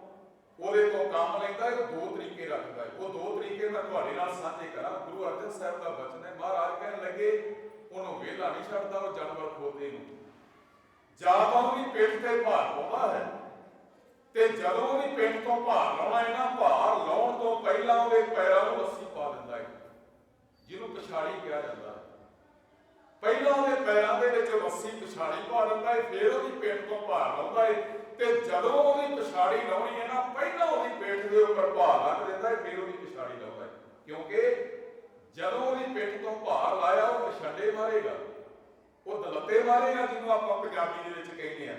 A: ਉਹਦੇ ਤੋਂ ਕੰਮ ਲੈਂਦਾ ਇਹ ਦੋ ਤਰੀਕੇ ਰੱਖਦਾ ਹੈ। ਉਹ ਦੋ ਤਰੀਕੇ ਮੈਂ ਤੁਹਾਡੇ ਨਾਲ ਸਾਂਝੇ ਕਰਾਂ। ਗੁਰੂ ਅਰਜਨ ਸਾਹਿਬ ਦਾ ਬਚਨ ਹੈ, ਮਹਾਰਾਜ ਕਹਿਣ ਲੱਗੇ, ਉਹਨੂੰ ਵਿਹਲਾ ਨਹੀਂ ਛੱਡਦਾ ਉਹ ਜਾਨਵਰ ਖੋਤੇ ਨੂੰ। ਜਾਂ ਤਾਂ ਉਹਦੀ ਪਿੱਠ ਤੇ ਭਾਰ ਪਾਉਂਦਾ ਹੈ ਤੇ ਜਦੋਂ ਉਹਦੀ ਪਿੱਠ ਤੋਂ ਭਾਰ ਲਾਉਣਾ ਹੈ ਨਾ ਭਾਰ ਲਾਉਣ ਤੋਂ ਪਹਿਲਾਂ ਉਹਦੇ ਪੈਰਾਂ ਨੂੰ ਰੱਸੀ ਪਾ ਦਿੰਦਾ ਹੈ। ਜਿਹਨੂੰ ਪਛਾੜੀ ਕਿਹਾ ਜਾਂਦਾ ਹੈ। ਪਹਿਲਾਂ ਉਹਦੇ ਪੈਰਾਂ ਦੇ ਵਿੱਚ ਰੱਸੀ ਪਛਾੜੀ ਪਾ ਦਿੰਦਾ ਹੈ, ਫਿਰ ਉਹਦੀ ਪਿੰਡ ਤੋਂ ਭਾਰ ਲਾਉਂਦਾ ਹੈ। ਤੇ ਜਦੋਂ ਉਹਦੀ ਪਛਾੜੀ ਲਾਉਣੀ ਹੈ ਨਾ, ਪਹਿਲਾਂ ਉਹਦੀ ਪਿੱਠ ਦੇ ਉੱਪਰ ਭਾਰ ਰੱਖ ਦਿੰਦਾ ਹੈ, ਫਿਰ ਉਹਦੀ ਪਛਾੜੀ ਲਾਉਂਦਾ ਹੈ। ਕਿਉਂਕਿ ਜਦੋਂ ਉਹਦੀ ਪਿੱਠ ਤੋਂ ਭਾਰ ਲਾਇਆ, ਉਹ ਪਛਾੜੇ ਮਾਰੇਗਾ। ਉਹ ਦਲੱਤੇ ਮਾਰੇਗਾ, ਜਿਹਨੂੰ ਆਪਾਂ ਪੰਜਾਬੀ ਦੇ ਵਿੱਚ ਕਹਿੰਦੇ ਆ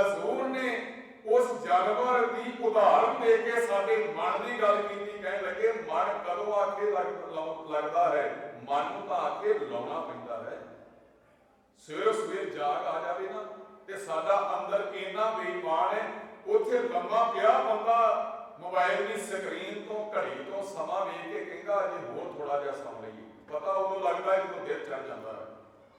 A: ਹਜ਼ੂਰ ਨੇ ਉਸ ਜਾਨਵਰ ਦੀ ਉਦਾਹਰਨ ਦੇ ਕੇ ਸਾਡੇ ਮਨ ਦੀ ਗੱਲ ਕੀਤੀ, ਕਹਿਣ ਲੱਗੇ, ਮਨ ਕਦੋਂ ਆਖੇ ਲੱਗ- ਲਾਉ- ਲੱਗਦਾ ਹੈ? ਮਨ ਨੂੰ ਤਾਂ ਆਖੇ ਲਾਉਣਾ ਪੈਂਦਾ ਹੈ। ਸਵੇਰ ਸਵੇਰ ਜਾਗ ਆ ਜਾਵੇ ਨਾ ਤੇ ਸਾਡਾ ਅੰਦਰ ਇੰਨਾ ਬੇਈਮਾਨ ਹੈ, ਉੱਥੇ ਲੰਮਾ ਪਿਆ, ਬੰਦਾ ਮੋਬਾਈਲ ਦੀ ਸਕਰੀਨ ਤੋਂ ਘੜੀ ਤੋਂ ਸਮਾਂ ਵੇਖ ਕੇ ਕਹਿੰਦਾ, ਅਜੇ ਹੋਰ ਥੋੜਾ ਜਿਹਾ ਸਮਾਂ ਲਈਏ। ਪਤਾ ਉਦੋਂ ਲੱਗਦਾ ਹੈ ਜਦੋਂ ਦਿਲ ਚੜ ਜਾਂਦਾ ਹੈ।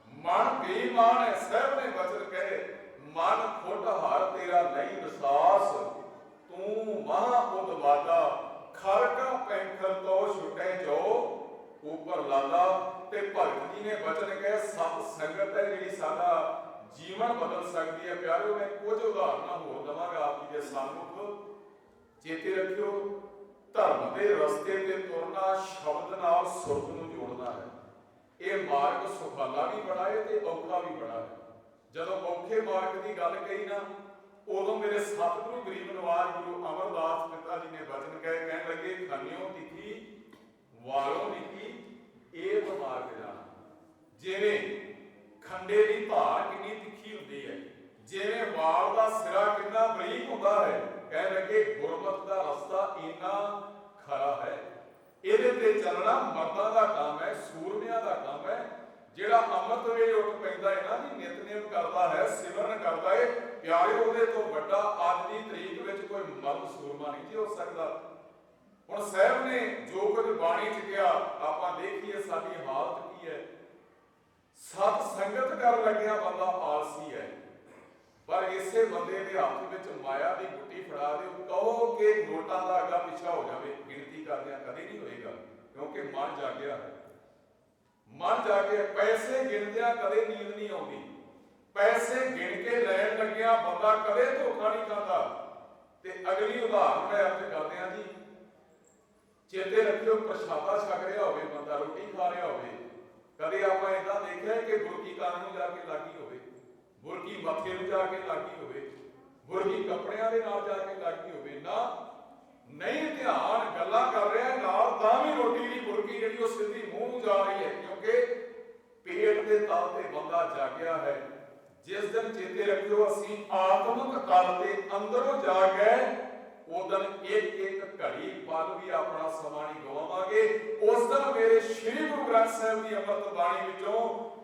A: ਮਨ ਬੇਈਮਾਨ ਹੈ, ਸਹਿਬ ਨੇ ਵਚਨ ਕਹੇ, ਮਨ ਖੁੱਟ ਹਾਰ ਤੇਰਾ ਨਹੀਂ ਵਿਸਾਸ ਤੂੰ ਮਹਾ ਉਦਵਾਦਾ, ਖਰਕਾ ਪੈਂਖਰ ਤੋਂ ਛੁਟੇ ਜੋ, ਉਪਰ ਲਾਦਾ। ਤੇ ਭਗਤ ਜੀ ਨੇ ਵਚਨ ਕਹੇ, ਸਤ ਸੰਗਤ ਹੈ ਜਿਹੜੀ ਸਾਡਾ ਜੀਵਨ ਬਦਲ ਸਕਦੀ ਹੈ। ਪਿਆਰਿਓ, ਮੈਂ ਕੁਝ ਉਦਾਹਰਨਾਂ ਹੋਰ ਦਵਾਂਗਾ ਆਪ ਜੀ ਦੇ ਸਾਹਮਣੇ। ਚੇਤੇ ਰੱਖਿਓ, ਧਰਮ ਦੇ ਰਸਤੇ ਤੇ ਤੁਰਨਾ ਸ਼ਬਦ ਨਾਲ ਸੁਰਤ ਨੂੰ ਜੋੜਨਾ ਹੈ। ਇਹ ਮਾਰਗ ਸੁਖਾਲਾ ਵੀ ਬੜਾ ਹੈ ਤੇ ਔਖਾ ਵੀ ਬੜਾ ਹੈ। ਜਦੋਂ ਔਖੇ ਮਾਰਗ ਦੀ ਗੱਲ ਕਹੀ ਨਾ, ਉਦੋਂ ਮੇਰੇ ਸਤਿਗੁਰੂ ਗਰੀਬ ਨਵਾਜ ਗੁਰੂ ਅਮਰਦਾਸ ਪਿਤਾ ਜੀ ਨੇ ਵਚਨ ਕਹੇ, ਕਹਿਣ ਲੱਗੇ, ਖੰਨਿਓ ਤਿੱਖੀ, ਵਾਲੋਂ ਨਿੱਕੀ, ਇਹ ਮਾਰਗ ਜਾਣਾ। ਜਿਵੇਂ ਖੰਡੇ ਦੀ ਧਾਰ ਕਿੰਨੀ ਤਿੱਖੀ ਹੁੰਦੀ ਹੈ? ਜਿਵੇਂ ਵਾਲ ਦਾ ਸਿਰਾ ਕਿੰਨਾ ਬਰੀਕ ਹੁੰਦਾ ਹੈ, ਕਹਿਣ ਲੱਗੇ ਗੁਰਮਤ ਦਾ ਰਸਤਾ ਇੰਨਾ ਖਰਾ ਹੈ। ਇਹਦੇ ਤੇ ਚੱਲਣਾ ਮਰਦਾਂ ਦਾ ਕੰਮ ਹੈ, ਸੂਰਮਿਆਂ ਦਾ ਕੰਮ ਹੈ। ਜਿਹੜਾ ਅੰਮ੍ਰਿਤ ਵੇਲੇ ਉੱਠ ਪੈਂਦਾ ਹੈ ਨਾ ਜੀ ਨਿਤਨੇਮ ਕਰਦਾ ਹੈ, ਸਿਮਰਨ ਕਰਦਾ ਹੈ। ਪਿਆਰੇ ਉਹਦੇ ਤੋਂ ਵੱਡਾ ਅੱਜ ਦੀ ਤਰੀਕ ਵਿੱਚ ਕੋਈ ਮਰਦ ਸੂਰਮਾ ਨਹੀਂ ਜੀ ਹੋ ਸਕਦਾ। ਹੁਣ ਸਾਹਿਬ ਨੇ ਜੋ ਕੁਝ ਬਾਣੀ ਚ ਕਿਹਾ, ਆਪਾਂ ਦੇਖੀਏ ਸਾਡੀ ਹਾਲਤ ਕੀ ਹੈ। ਸਤ ਸੰਗਤ ਕਰਨ ਲੱਗਿਆ ਬੰਦਾ ਆਲਸੀ ਹੈ। ਪਰ ਇਸੇ ਬੰਦੇ ਦੇ ਹੱਥ ਵਿੱਚ ਮਾਇਆ ਦੀ ਗੁੱਟੀ ਫੜਾ ਦਿਓ, ਕਹੋ ਕਿ ਨੋਟਾਂ ਦਾ ਅੱਗਾ ਪਿੱਛਾ ਹੋ ਜਾਵੇ, ਗਿਣਤੀ ਕਰਦਿਆਂ ਕਦੇ ਨਹੀਂ ਹੋਏਗਾ, ਕਿਉਂਕਿ ਮਨ ਜਾਗਿਆ। ਮਨ ਜਾਗੇ, ਪੈਸੇ ਗਿਣਦਿਆਂ ਕਦੇ ਨੀਂਦ ਨਹੀਂ ਆਉਂਦੀ। ਪੈਸੇ ਗਿਣ ਕੇ ਲੈਣ ਲੱਗਿਆ ਬੰਦਾ ਕਦੇ ਧੋਖਾ ਨਹੀਂ ਖਾਂਦਾ। ਤੇ ਅਗਲੀ ਉਦਾਹਰਨ ਮੈਂ ਅਰਥ ਕਰਦੇ ਆ ਜੀ ਚੇਤੇ ਰੱਖਿਓ, ਪ੍ਰਸ਼ਾਦਾ ਛਕ ਰਿਹਾ ਹੋਵੇ, ਬੰਦਾ ਰੋਟੀ ਖਾ ਰਿਹਾ ਹੋਵੇ ਕਦੇ ਆਪਾਂ ਇਦਾਂ ਦੇਖਿਆ ਕਿ ਗੁਰਕੀ ਕੰਨ ਨੂੰ ਜਾ ਕੇ ਲੱਗੀ ਹੋਵੇ ਗੁਰਕੀ ਮੱਥੇ ਨੂੰ ਜਾ ਕੇ ਲੱਗੀ ਹੋਵੇ ਗੁਰਕੀ ਕੱਪੜਿਆਂ ਦੇ ਨਾਲ ਜਾ ਕੇ ਲੱਗੀ ਹੋਵੇ, ਨਾ, ਨਹੀਂ ਧਿਆਨ ਗੱਲਾਂ ਕਰ ਰਿਹਾ ਨਾਲ, ਤਾਂ ਵੀ ਰੋਟੀ ਦੀ ਬੁਰਕੀ ਜਿਹੜੀ ਉਹ ਸਿੱਧੀ ਮੂੰਹ ਨੂੰ ਜਾ ਰਹੀ ਹੈ, ਕਿਉਂਕਿ ਪੇਟ ਦੇ ਤਲ ਤੇ ਬੰਦਾ ਜਾਗਿਆ ਹੈ। ਜਿਸ ਦਿਨ ਚੇਤੇ ਰੱਖਿਓ, ਅਸੀਂ ਆਤਮਿਕ ਤਲ ਤੇ ਅੰਦਰੋਂ ਜਾ ਗਏ ਉਹ ਇੱਕ ਇੱਕ ਘੜੀ ਪਲ ਵੀ ਆਪਣਾ ਸਮਾਂ ਨਹੀਂ ਗਵਾਵਾਂਗੇ। ਉਸ ਦਿਨ ਮੇਰੇ ਸ੍ਰੀ ਗੁਰੂ ਗ੍ਰੰਥ ਸਾਹਿਬ ਦੀ ਅੰਮ੍ਰਿਤ ਬਾਣੀ ਵਿੱਚੋਂ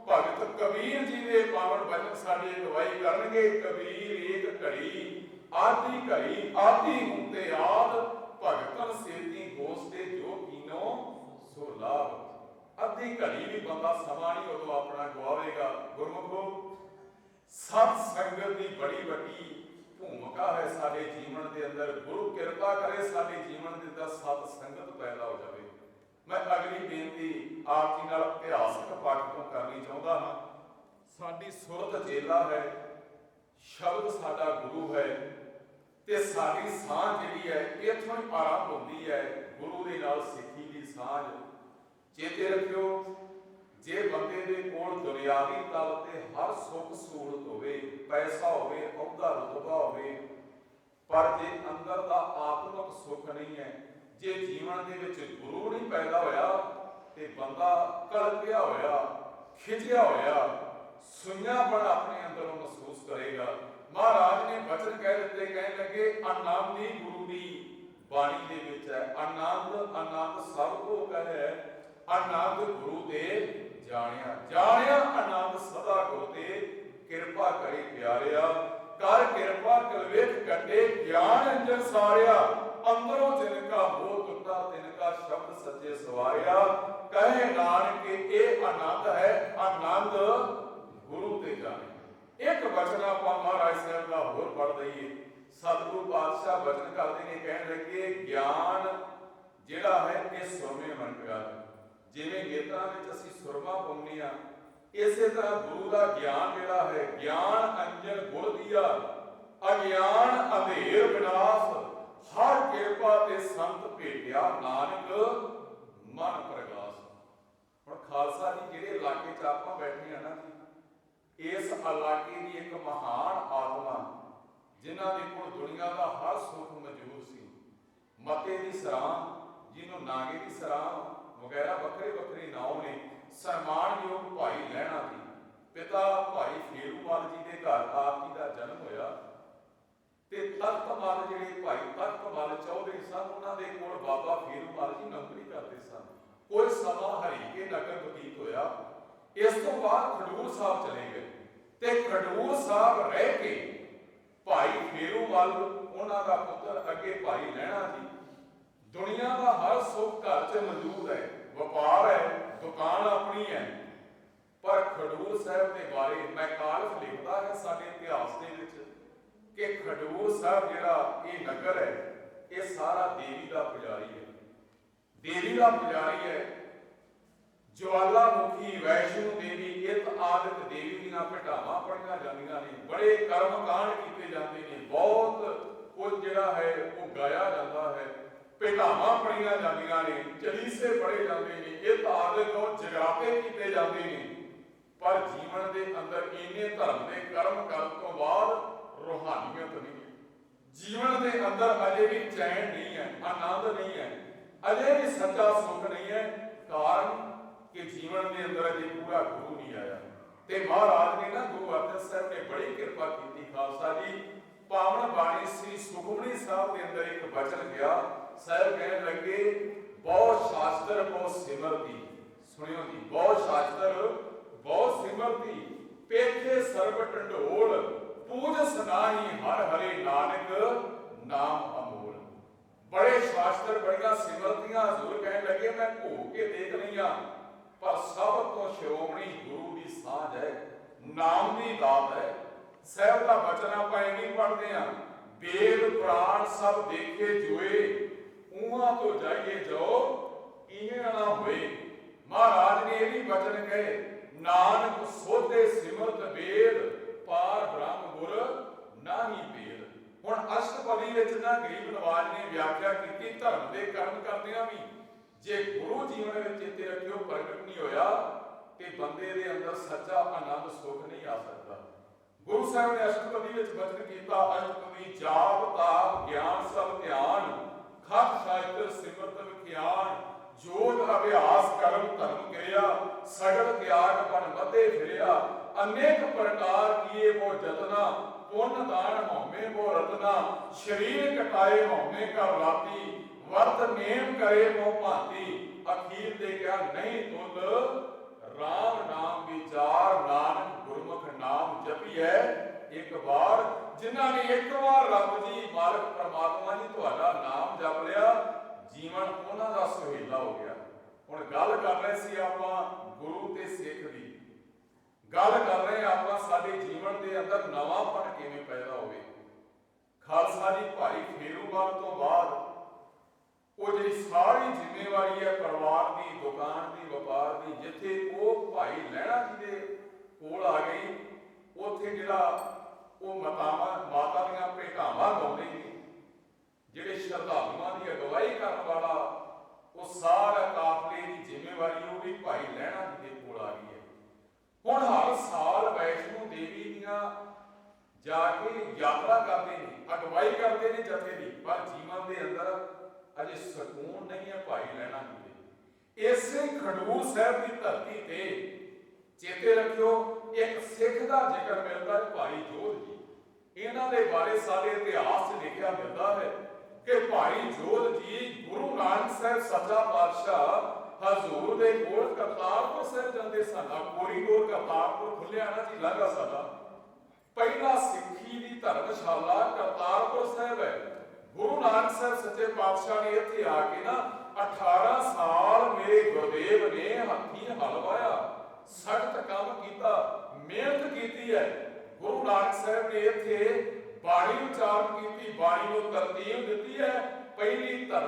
A: ਭਗਤ ਕਬੀਰ ਜੀ ਦੇ ਪਾਵਨ ਬਚਨ ਸਾਡੇ ਅਗਵਾਈ ਕਰਨਗੇ। ਕਬੀਰ ਇੱਕ ਘੜੀ ਆਦੀ ਘੜੀ ਆਦੀ ਹੁੰਦੇ ਆਦ, ਭਗਤਨ ਸੇਤੀ ਗੋਸਤੇ ਜੋ ਕੀਨੋ ਸੋ ਲਾਭ ਅੱਧੀ ਘੜੀ ਵੀ ਬੰਦਾ ਸਮਾਂ ਨਹੀਂ ਉਦੋਂ ਆਪਣਾ ਗਵਾਵੇਗਾ। ਗੁਰਮੁਖੋ ਸਤ ਸੰਗਤ ਦੀ ਬੜੀ ਵੱਡੀ ਭੂਮਿਕਾ ਹੈ ਸਾਡੇ ਜੀਵਨ ਦੇ ਅੰਦਰ, ਗੁਰੂ ਕਿਰਪਾ ਕਰੇ ਸਾਡੇ ਜੀਵਨ ਦੇ ਅੰਦਰ ਸਤ ਸੰਗਤ ਪੈਦਾ ਹੋ ਜਾਵੇ। ਮੈਂ ਅਗਲੀ ਬੇਨਤੀ ਆਪ ਜੀ ਨਾਲ ਇਤਿਹਾਸਕ ਪੱਖ ਤੋਂ ਕਰਨੀ ਚਾਹੁੰਦਾ ਹਾਂ। ਸਾਡੀ ਸੁਰਤ ਚੇਲਾ ਹੈ, ਸ਼ਬਦ ਸਾਡਾ ਗੁਰੂ ਹੈ, ਤੇ ਸਾਡੀ ਸਾਂਝ ਜਿਹੜੀ ਹੈ, ਇੱਥੋਂ ਹੀ ਆਰੰਭ ਹੁੰਦੀ ਹੈ ਗੁਰੂ ਦੇ ਨਾਲ ਸਿੱਖੀ ਦੀ ਸਾਂਝ। ਚੇਤੇ ਰੱਖਿਓ ਜੇ ਬੰਦੇ ਦੇ ਕੋਲ ਦੁਨਿਆਵੀ ਤਲ ਤੇ ਹਰ ਸੁੱਖ ਸਹੂਲਤ ਹੋਵੇ, ਪੈਸਾ ਹੋਵੇ, ਅਹੁਦਾ ਰੁਤਬਾ ਹੋਵੇ, ਪਰ ਜੇ ਅੰਦਰ ਦਾ ਆਤਮਿਕ ਸੁੱਖ ਨਹੀਂ ਹੈ, ਜੇ ਜੀਵਨ ਦੇ ਵਿੱਚ ਗੁਰੂ ਨਹੀਂ ਪੈਦਾ ਹੋਇਆ, ਤੇ ਬੰਦਾ ਕਲਪਿਆ ਹੋਇਆ ਖਿਜਿਆ ਹੋਇਆ ਸੁਣਿਆਪਣ ਆਪਣੇ ਅੰਦਰੋਂ ਮਹਿਸੂਸ ਕਰੇਗਾ। ਮਹਾਰਾਜ ਨੇ ਬਚਨ ਕਹਿ ਦਿੱਤੇ, ਕਹਿਣ ਲੱਗੇ ਆਨੰਦ ਗੁਰੂ ਦੀ ਬਾਣੀ ਦੇ ਵਿੱਚ ਹੈ। ਅਨੰਦ ਆਨੰਦ ਸਭ ਕੋ ਕਹੇ ਆਨੰਦ ਗੁਰੂ ਦੇ ਜਾਣਿਆ। ਜਾਣਿਆ ਆਨੰਦ ਸਦਾ ਗੁਰੂ ਤੇ ਕਿਰਪਾ ਕਰੀ ਪਿਆਰਿਆ। ਕਰ ਕਿਰਪਾ ਕਲਵੇਖ ਕੱਟੇ ਗਿਆਨ ਅੰਜਨ ਸਾਰਿਆ। ਅੰਦਰੋਂ ਜਿਨ ਕਾ ਮੋਹ ਟੁੱਟਾ ਤਿਨ ਕਾ ਸ਼ਬਦ ਸੱਚੇ ਸਵਾਰਿਆ। ਕਹੇ ਨਾਨਕ, ਇਹ ਆਨੰਦ ਹੈ, ਆਨੰਦ ਗੁਰੂ ਤੇ ਜਾਣੇ ਇੱਕ ਵਚਨ ਆਪਾਂ ਮਹਾਰਾਜ ਸਾਹਿਬ ਦਾ ਹੋਰ ਪੜ ਦਈਏ ਸਤਿਗੁਰੂ ਪਾਤਸ਼ਾਹ ਵਚਨ ਕਰਦੇ ਨੇ, ਕਹਿਣ ਲੱਗੇ, ਗਿਆਨ ਜਿਹੜਾ ਹੈ, ਇਹ ਸੋਮੇ ਮਨ ਪਿਆ ਜਿਵੇਂ ਗੀਤਾਂ ਵਿੱਚ ਅਸੀਂ ਸੁਰਮਾ ਪਾਉਂਦੇ ਆ ਇਸੇ ਤਰ੍ਹਾਂ ਗੁਰੂ ਦਾ ਗਿਆਨ ਜਿਹੜਾ ਹੈ, ਗਿਆਨ ਅੰਜਨ ਗੁਰ ਦੀਆ, ਅਗਿਆਨ ਅੰਧੇਰ ਵਿਨਾਸ਼, ਹਰ ਕਿਰਪਾ ਤੇ ਸੰਤ ਭੇਟਿਆ ਨਾਨਕ ਮਨ ਪ੍ਰਗਾਸ। ਹੁਣ ਖਾਲਸਾ ਜੀ ਜਿਹੜੇ ਇਲਾਕੇ 'ਚ ਆਪਾਂ ਬੈਠੇ ਆ ਨਾ ਜੀ, ਇਸ ਇਲਾਕੇ ਦੀ ਇੱਕ ਮਹਾਨ ਆਤਮਾ, ਜਿਨ੍ਹਾਂ ਦੇ ਕੋਲ ਦੁਨੀਆ ਦਾ ਹਰ ਸੁੱਖ ਮੌਜੂਦ ਸੀ, ਮਤੇ ਦੀ ਸਰਾਂ, ਜਿਹਨੂੰ ਨਾਗੇ ਦੀ ਸਰਾਂ ਵਗੈਰਾ ਵੱਖਰੇ ਵੱਖਰੇ ਨਾਮ ਨੇ ਸਨਮਾਨਯੋਗ ਭਾਈ ਲਹਿਣਾ ਜੀ, ਪਿਤਾ ਭਾਈ ਫੇਰੂਵਾਲ ਜੀ ਦੇ ਘਰ ਆਪ ਜੀ ਦਾ ਜਨਮ ਹੋਇਆ ਤੇ ਤਖਤਮਲ ਜਿਹੜੇ ਭਾਈ ਤਖਤਮਲ ਚੌਧਰੀ ਸਨ, ਉਹਨਾਂ ਦੇ ਕੋਲ ਬਾਬਾ ਫੇਰੂਵਾਲ ਜੀ ਨੌਕਰੀ ਕਰਦੇ ਸਨ। ਕੋਈ ਸਮਾਂ ਹਰੀ ਕੇ ਨਗਰ ਬਤੀਤ ਹੋਇਆ। ਇਸ ਤੋਂ ਬਾਅਦ ਖਡੂਰ ਸਾਹਿਬ ਚਲੇ ਗਏ ਤੇ ਖਡੂਰ ਸਾਹਿਬ ਰਹਿ ਕੇ ਭਾਈ ਫੇਰੂਵਾਲ ਉਹਨਾਂ ਦਾ ਪੁੱਤਰ ਅੱਗੇ ਭਾਈ ਲਹਿਣਾ ਜੀ ਦੁਨੀਆ ਦਾ ਹਰ ਸੁੱਖ ਘਰ 'ਚ ਮੌਜੂਦ ਹੈ, ਵਪਾਰ ਹੈ, ਦੁਕਾਨ ਆਪਣੀ ਹੈ। ਪਰ ਖਡੂਰ ਸਾਹਿਬ ਦੇ ਬਾਰੇ ਮੈਂ ਲਿਖਦਾ ਹੈ ਸਾਡੇ ਇਤਿਹਾਸ ਦੇ ਵਿੱਚ ਕਿ ਖਡੂਰ ਸਾਹਿਬ ਜਿਹੜਾ ਇਹ ਨਗਰ ਹੈ, ਇਹ ਸਾਰਾ ਦੇਵੀ ਦਾ ਪੁਜਾਰੀ ਹੈ। ਦੇਵੀ ਦਾ ਪੁਜਾਰੀ ਹੈ, ਜਵਾਲਾਮੁਖੀ, ਵੈਸ਼ਨੂ ਦੇਵੀ, ਇਤ ਆਦਿਕ ਦੇਵੀ ਦੀਆਂ ਘਟਾਵਾਂ ਪੜੀਆਂ ਜਾਂਦੀਆਂ ਨੇ, ਬੜੇ ਕਰਮ ਕਾਂਡ ਕੀਤੇ ਜਾਂਦੇ ਨੇ, ਬਹੁਤ ਕੁਝ ਜਿਹੜਾ ਹੈ ਉਹ ਗਾਇਆ ਜਾਂਦਾ ਹੈ। ਭਟਾਵਾਂ ਪੜੀਆਂ ਜਾਂਦੀਆਂ ਨੇ, ਚਲੀਸੇ ਪੜੇ ਜਾਂਦੇ ਨੇ ਇਤ ਆਦਿਕ ਉਹ ਜਗਰਾਤੇ ਕੀਤੇ ਜਾਂਦੇ ਨੇ। ਪਰ ਜੀਵਨ ਦੇ ਅੰਦਰ ਇੰਨੇ ਧਰਮ ਦੇ ਕਰਮ ਕਰਨ ਤੋਂ ਬਾਅਦ ਰੋਹਾਨੀਅਤ ਨਹੀਂ ਹੈ। ਜੀਵਨ ਦੇ ਅੰਦਰ ਅਜੇ ਵੀ ਚੈਨ ਨਹੀਂ ਹੈ, ਆਨੰਦ ਨਹੀਂ ਹੈ, ਅਜੇ ਵੀ ਸੱਚਾ ਸੁਖ ਨਹੀਂ ਹੈ, ਕਾਰਨ ਕਿ ਜੀਵਨ ਦੇ ਅੰਦਰ ਅਜੇ ਪੂਰਾ ਗੁਰੂ ਨਹੀਂ ਆਇਆ। ਤੇ ਮਹਾਰਾਜ ਨੇ ਨਾ ਗੁਰੂ ਅਰਜਨ ਸਾਹਿਬ ਨੇ ਬੜੀ ਕਿਰਪਾ ਕੀਤੀ, ਖਾਲਸਾ ਜੀ। ਪਾਵਨ ਬਾਣੀ ਸ੍ਰੀ ਸੁਖਮਨੀ ਸਾਹਿਬ ਦੇ ਅੰਦਰ ਇੱਕ ਬਚਨ ਗਿਆ ਸਾਹਿਬ ਕਹਿਣ ਲੱਗੇ, ਬਹੁਤ ਸ਼ਾਸਤਰ, ਬਹੁਤ ਸਿਮਰਤੀ। ਸੁਣਿਓ ਜੀ, ਬਹੁਤ ਸ਼ਾਸਤਰ, ਬਹੁਤ ਸਿਮਰਤੀ। ਪੇਖੇ ਸਰਬ ਢੰਡੋਲ ਪੂਜ ਸਨਾਹੀ ਹਰ ਹਰੇ ਨਾਨਕ, ਨਾਮ ਅਮੋਲ। ਬੜੇ ਸ਼ਾਸਤਰ, ਬੜੀਆਂ ਸਿਮਰਤੀਆਂ ਹਜ਼ੂਰ ਕਹਿਣ ਲੱਗੇ, ਮੈਂ ਘੋ ਕੇ ਦੇਖ ਲਈਆਂ, ਪਰ ਸਭ ਤੋਂ ਸ਼੍ਰੋਮਣੀ ਗੁਰੂ ਦੀ ਸਾਂਝ ਹੈ, ਨਾਮ ਦੀ ਦਾਤ ਹੈ। ਸਹਿਬ ਦਾ ਬਚਨ ਆਪਾਂ ਇਹ ਨਹੀਂ ਪੜ੍ਹਦੇ ਆ ਵੇਦ, ਪ੍ਰਾਣ ਸਭ ਦੇਖੇ, ਜੁਏ ਉਹਾਂ ਤੋਂ ਜਾਈਏ ਜੋ ਇਹ ਨਾ ਹੋਏ। ਮਹਾਰਾਜ ਨੇ ਇਹ ਵੀ ਬਚਨ ਕਹੇ, ਨਾਨਕ ਸੋਧੇ ਸਿਮਰਤ ਵੇਦ ਪਾਰ ਬ੍ਰਹਮ ਗੁਰ ਨਾਹੀ ਭੇਦ ਹੁਣ ਅਸ਼ਟਪਦੀ ਵਿੱਚ ਨਾ ਗਰੀਬ ਨਵਾਜ ਨੇ ਵਿਆਖਿਆ ਕੀਤੀ, ਧਰਮ ਦੇ ਕਰਮ ਕਰਦਿਆਂ ਵੀ। ਜੇ ਗੁਰੂ ਜੀਵਨ ਵਿੱਚ ਚੇਤੇ ਰੱਖਿਓ, ਪ੍ਰਗਟ ਨਹੀਂ ਹੋਇਆ, ਤੇ ਬੰਦੇ ਦੇ ਅੰਦਰ ਸੱਚਾ ਆਨੰਦ ਸੁੱਖ ਨਹੀਂ ਆ ਸਕਦਾ। ਗੁਰੂ ਸਾਹਿਬ ਨੇ ਅਸ਼ਟਪਦੀ ਵਿੱਚ ਬਚਨ ਕੀਤਾ ਅਸ਼ਟਪਦੀ ਜਾਪ, ਤਾਪ, ਗਿਆਨ, ਸਭ ਧਿਆਨ। ਖਤ ਸ਼ਾਸਤਰ ਸਿਮਰਤ ਵਿਖਿਆਨ ਜੋਗ ਅਭਿਆਸ ਕਰਮ ਧਰਮ ਕਿਰਿਆ, ਸਗਲ ਤਿਆਗ ਬਨ ਮਧੇ ਫਿਰਿਆ, ਅਨੇਕ ਪ੍ਰਕਾਰ ਕੀਏ ਮੋ ਜਤਨਾ ਪੁੰਨ ਦਾਨ ਹਉਮੈ ਮੋ ਰਤਨਾ, ਸ਼ਰੀਰ ਕਟਾਏ ਹਉਮੈ ਕਰ ਰਾਤੀ ਵਰਤ ਨੇਮ ਕਰੇ ਮੋ ਭਾਂਤੀ, ਅਖੀਰ ਤੇ ਕਿਹਾ, ਨਹੀਂ ਤੁਲ ਰਾਮ ਨਾਮ ਵਿਚਾਰ ਨਾਨਕ ਗੁਰਮੁਖ ਨਾਮ ਜਪੀਐ ਇੱਕ ਵਾਰ, ਜਿਨ੍ਹਾਂ ਨੇ ਇੱਕ ਵਾਰ ਰੱਬ ਜੀ, ਮਾਲਕ ਪ੍ਰਮਾਤਮਾ ਜੀ ਤੁਹਾਡਾ ਨਾਮ ਜਪ ਲਿਆ, ਜੀਵਨ ਉਹਨਾਂ ਦਾ ਸੁਹੇਲਾ ਹੋ ਗਿਆ। ਹੁਣ ਗੱਲ ਕਰ ਰਹੇ ਸੀ ਆਪਾਂ ਗੁਰੂ ਤੇ ਸਿੱਖ ਦੀ। ਗੱਲ ਕਰ ਰਹੇ ਆਪਾਂ ਸਾਡੇ ਜੀਵਨ ਦੇ ਅੰਦਰ ਨਵਾਂਪਣ ਕਿਵੇਂ ਪੈਦਾ ਹੋਵੇ। ਖਾਲਸਾ ਜੀ, ਭਾਈ ਫੇਰੂਵਾਲ ਤੋਂ ਬਾਅਦ ਉਹ ਜਿਹੜੀ ਸਾਰੀ ਜ਼ਿੰਮੇਵਾਰੀ ਹੈ ਪਰਿਵਾਰ ਦੀ, ਦੁਕਾਨ ਦੀ, ਵਪਾਰ ਦੀ, ਜਿੱਥੇ ਉਹ ਭਾਈ ਲਹਿਣਾ ਜੀ ਦੇ ਕੋਲ ਆ ਗਈ ਉੱਥੇ ਜਿਹੜਾ ਉਹ ਮਾਤਾਵਾਂ, ਮਾਤਾ ਦੀਆਂ ਭੇਟਾਵਾਂ ਗਾਉਂਦੇ ਨੇ, ਜਿਹੜੇ ਸ਼ਰਧਾਲੂਆਂ ਦੀ ਅਗਵਾਈ ਕਰਨ ਵਾਲਾ, ਉਹ ਸਾਰਾ ਕਾਫਲੇ ਦੀ ਜ਼ਿੰਮੇਵਾਰੀ ਉਹ ਵੀ ਭਾਈ ਲਹਿਣਾ ਜੀ ਦੇ ਕੋਲ ਆ ਗਈ ਹੈ। ਹੁਣ ਹਰ ਸਾਲ ਵੈਸ਼ਨੂ ਦੇਵੀ ਦੀਆਂ ਜਾ ਕੇ ਯਾਤਰਾ ਕਰਦੇ ਨੇ, ਅਗਵਾਈ ਕਰਦੇ ਨੇ ਜਥੇ ਦੀ, ਪਰ ਜੀਵਨ ਦੇ ਅੰਦਰ ਅਜੇ ਸਕੂਨ ਨਹੀਂ ਹੈ ਭਾਈ ਲੈਣਾ ਜੀ ਇਸੇ ਖਡੂਰ ਸਾਹਿਬ ਦੀ ਧਰਤੀ ਤੇ ਚੇਤੇ ਰੱਖਿਓ ਇੱਕ ਸਿੱਖ ਦਾ ਜ਼ਿਕਰ ਮਿਲਦਾ ਹੈ ਭਾਈ ਜੋਧ ਜੀ। ਇਹਨਾਂ ਦੇ ਬਾਰੇ ਸਾਡੇ ਇਤਿਹਾਸ ਲਿਖਿਆ ਮਿਲਦਾ ਹੈ ਕਿ ਭਾਈ ਜੋਧ ਜੀ ਗੁਰੂ ਨਾਨਕ ਸਾਹਿਬ ਸੱਚਾ ਪਾਤਸ਼ਾਹ ਹਜ਼ੂਰ ਦੇ ਕੋਲ ਕਰਤਾਰਪੁਰ ਸਾਹਿਬ ਜਾਂਦੇ ਸਨ। ਆ ਕੋਰੀਡੋਰ ਕਰਤਾਰਪੁਰ ਖੁੱਲਿਆ ਨਾ ਜੀ ਲਾਗਾ ਸਾਡਾ। ਪਹਿਲਾ ਸਿੱਖੀ ਦੀ ਧਰਮਸ਼ਾਲਾ ਕਰਤਾਰਪੁਰ ਸਾਹਿਬ ਹੈ। ਗੁਰੂ ਨਾਨਕ ਸਾਹਿਬ ਸੱਚੇ ਪਾਤਸ਼ਾਹ ਨੇ ਇੱਥੇ ਆ ਕੇ ਨਾ 18 ਸਾਲ ਮੇਰੇ ਗੁਰਦੇਵ ਨੇ ਹੱਥੀਂ ਹਲਵਾਇਆ ਸਖਤ ਕੰਮ ਕੀਤਾ, ਮਿਹਨਤ ਕੀਤੀ ਹੈ। ਗੁਰੂ ਨਾਨਕ ਸਾਹਿਬ ਨੇ ਇੱਥੇ ਬਾਣੀ ਉਚਾਰਨ ਕੀਤੀ, ਬਾਣੀ ਨੂੰ ਤਰਤੀਬ ਦਿੱਤੀ ਹੈ। ਪਹਿਲੀ ਧਰਮ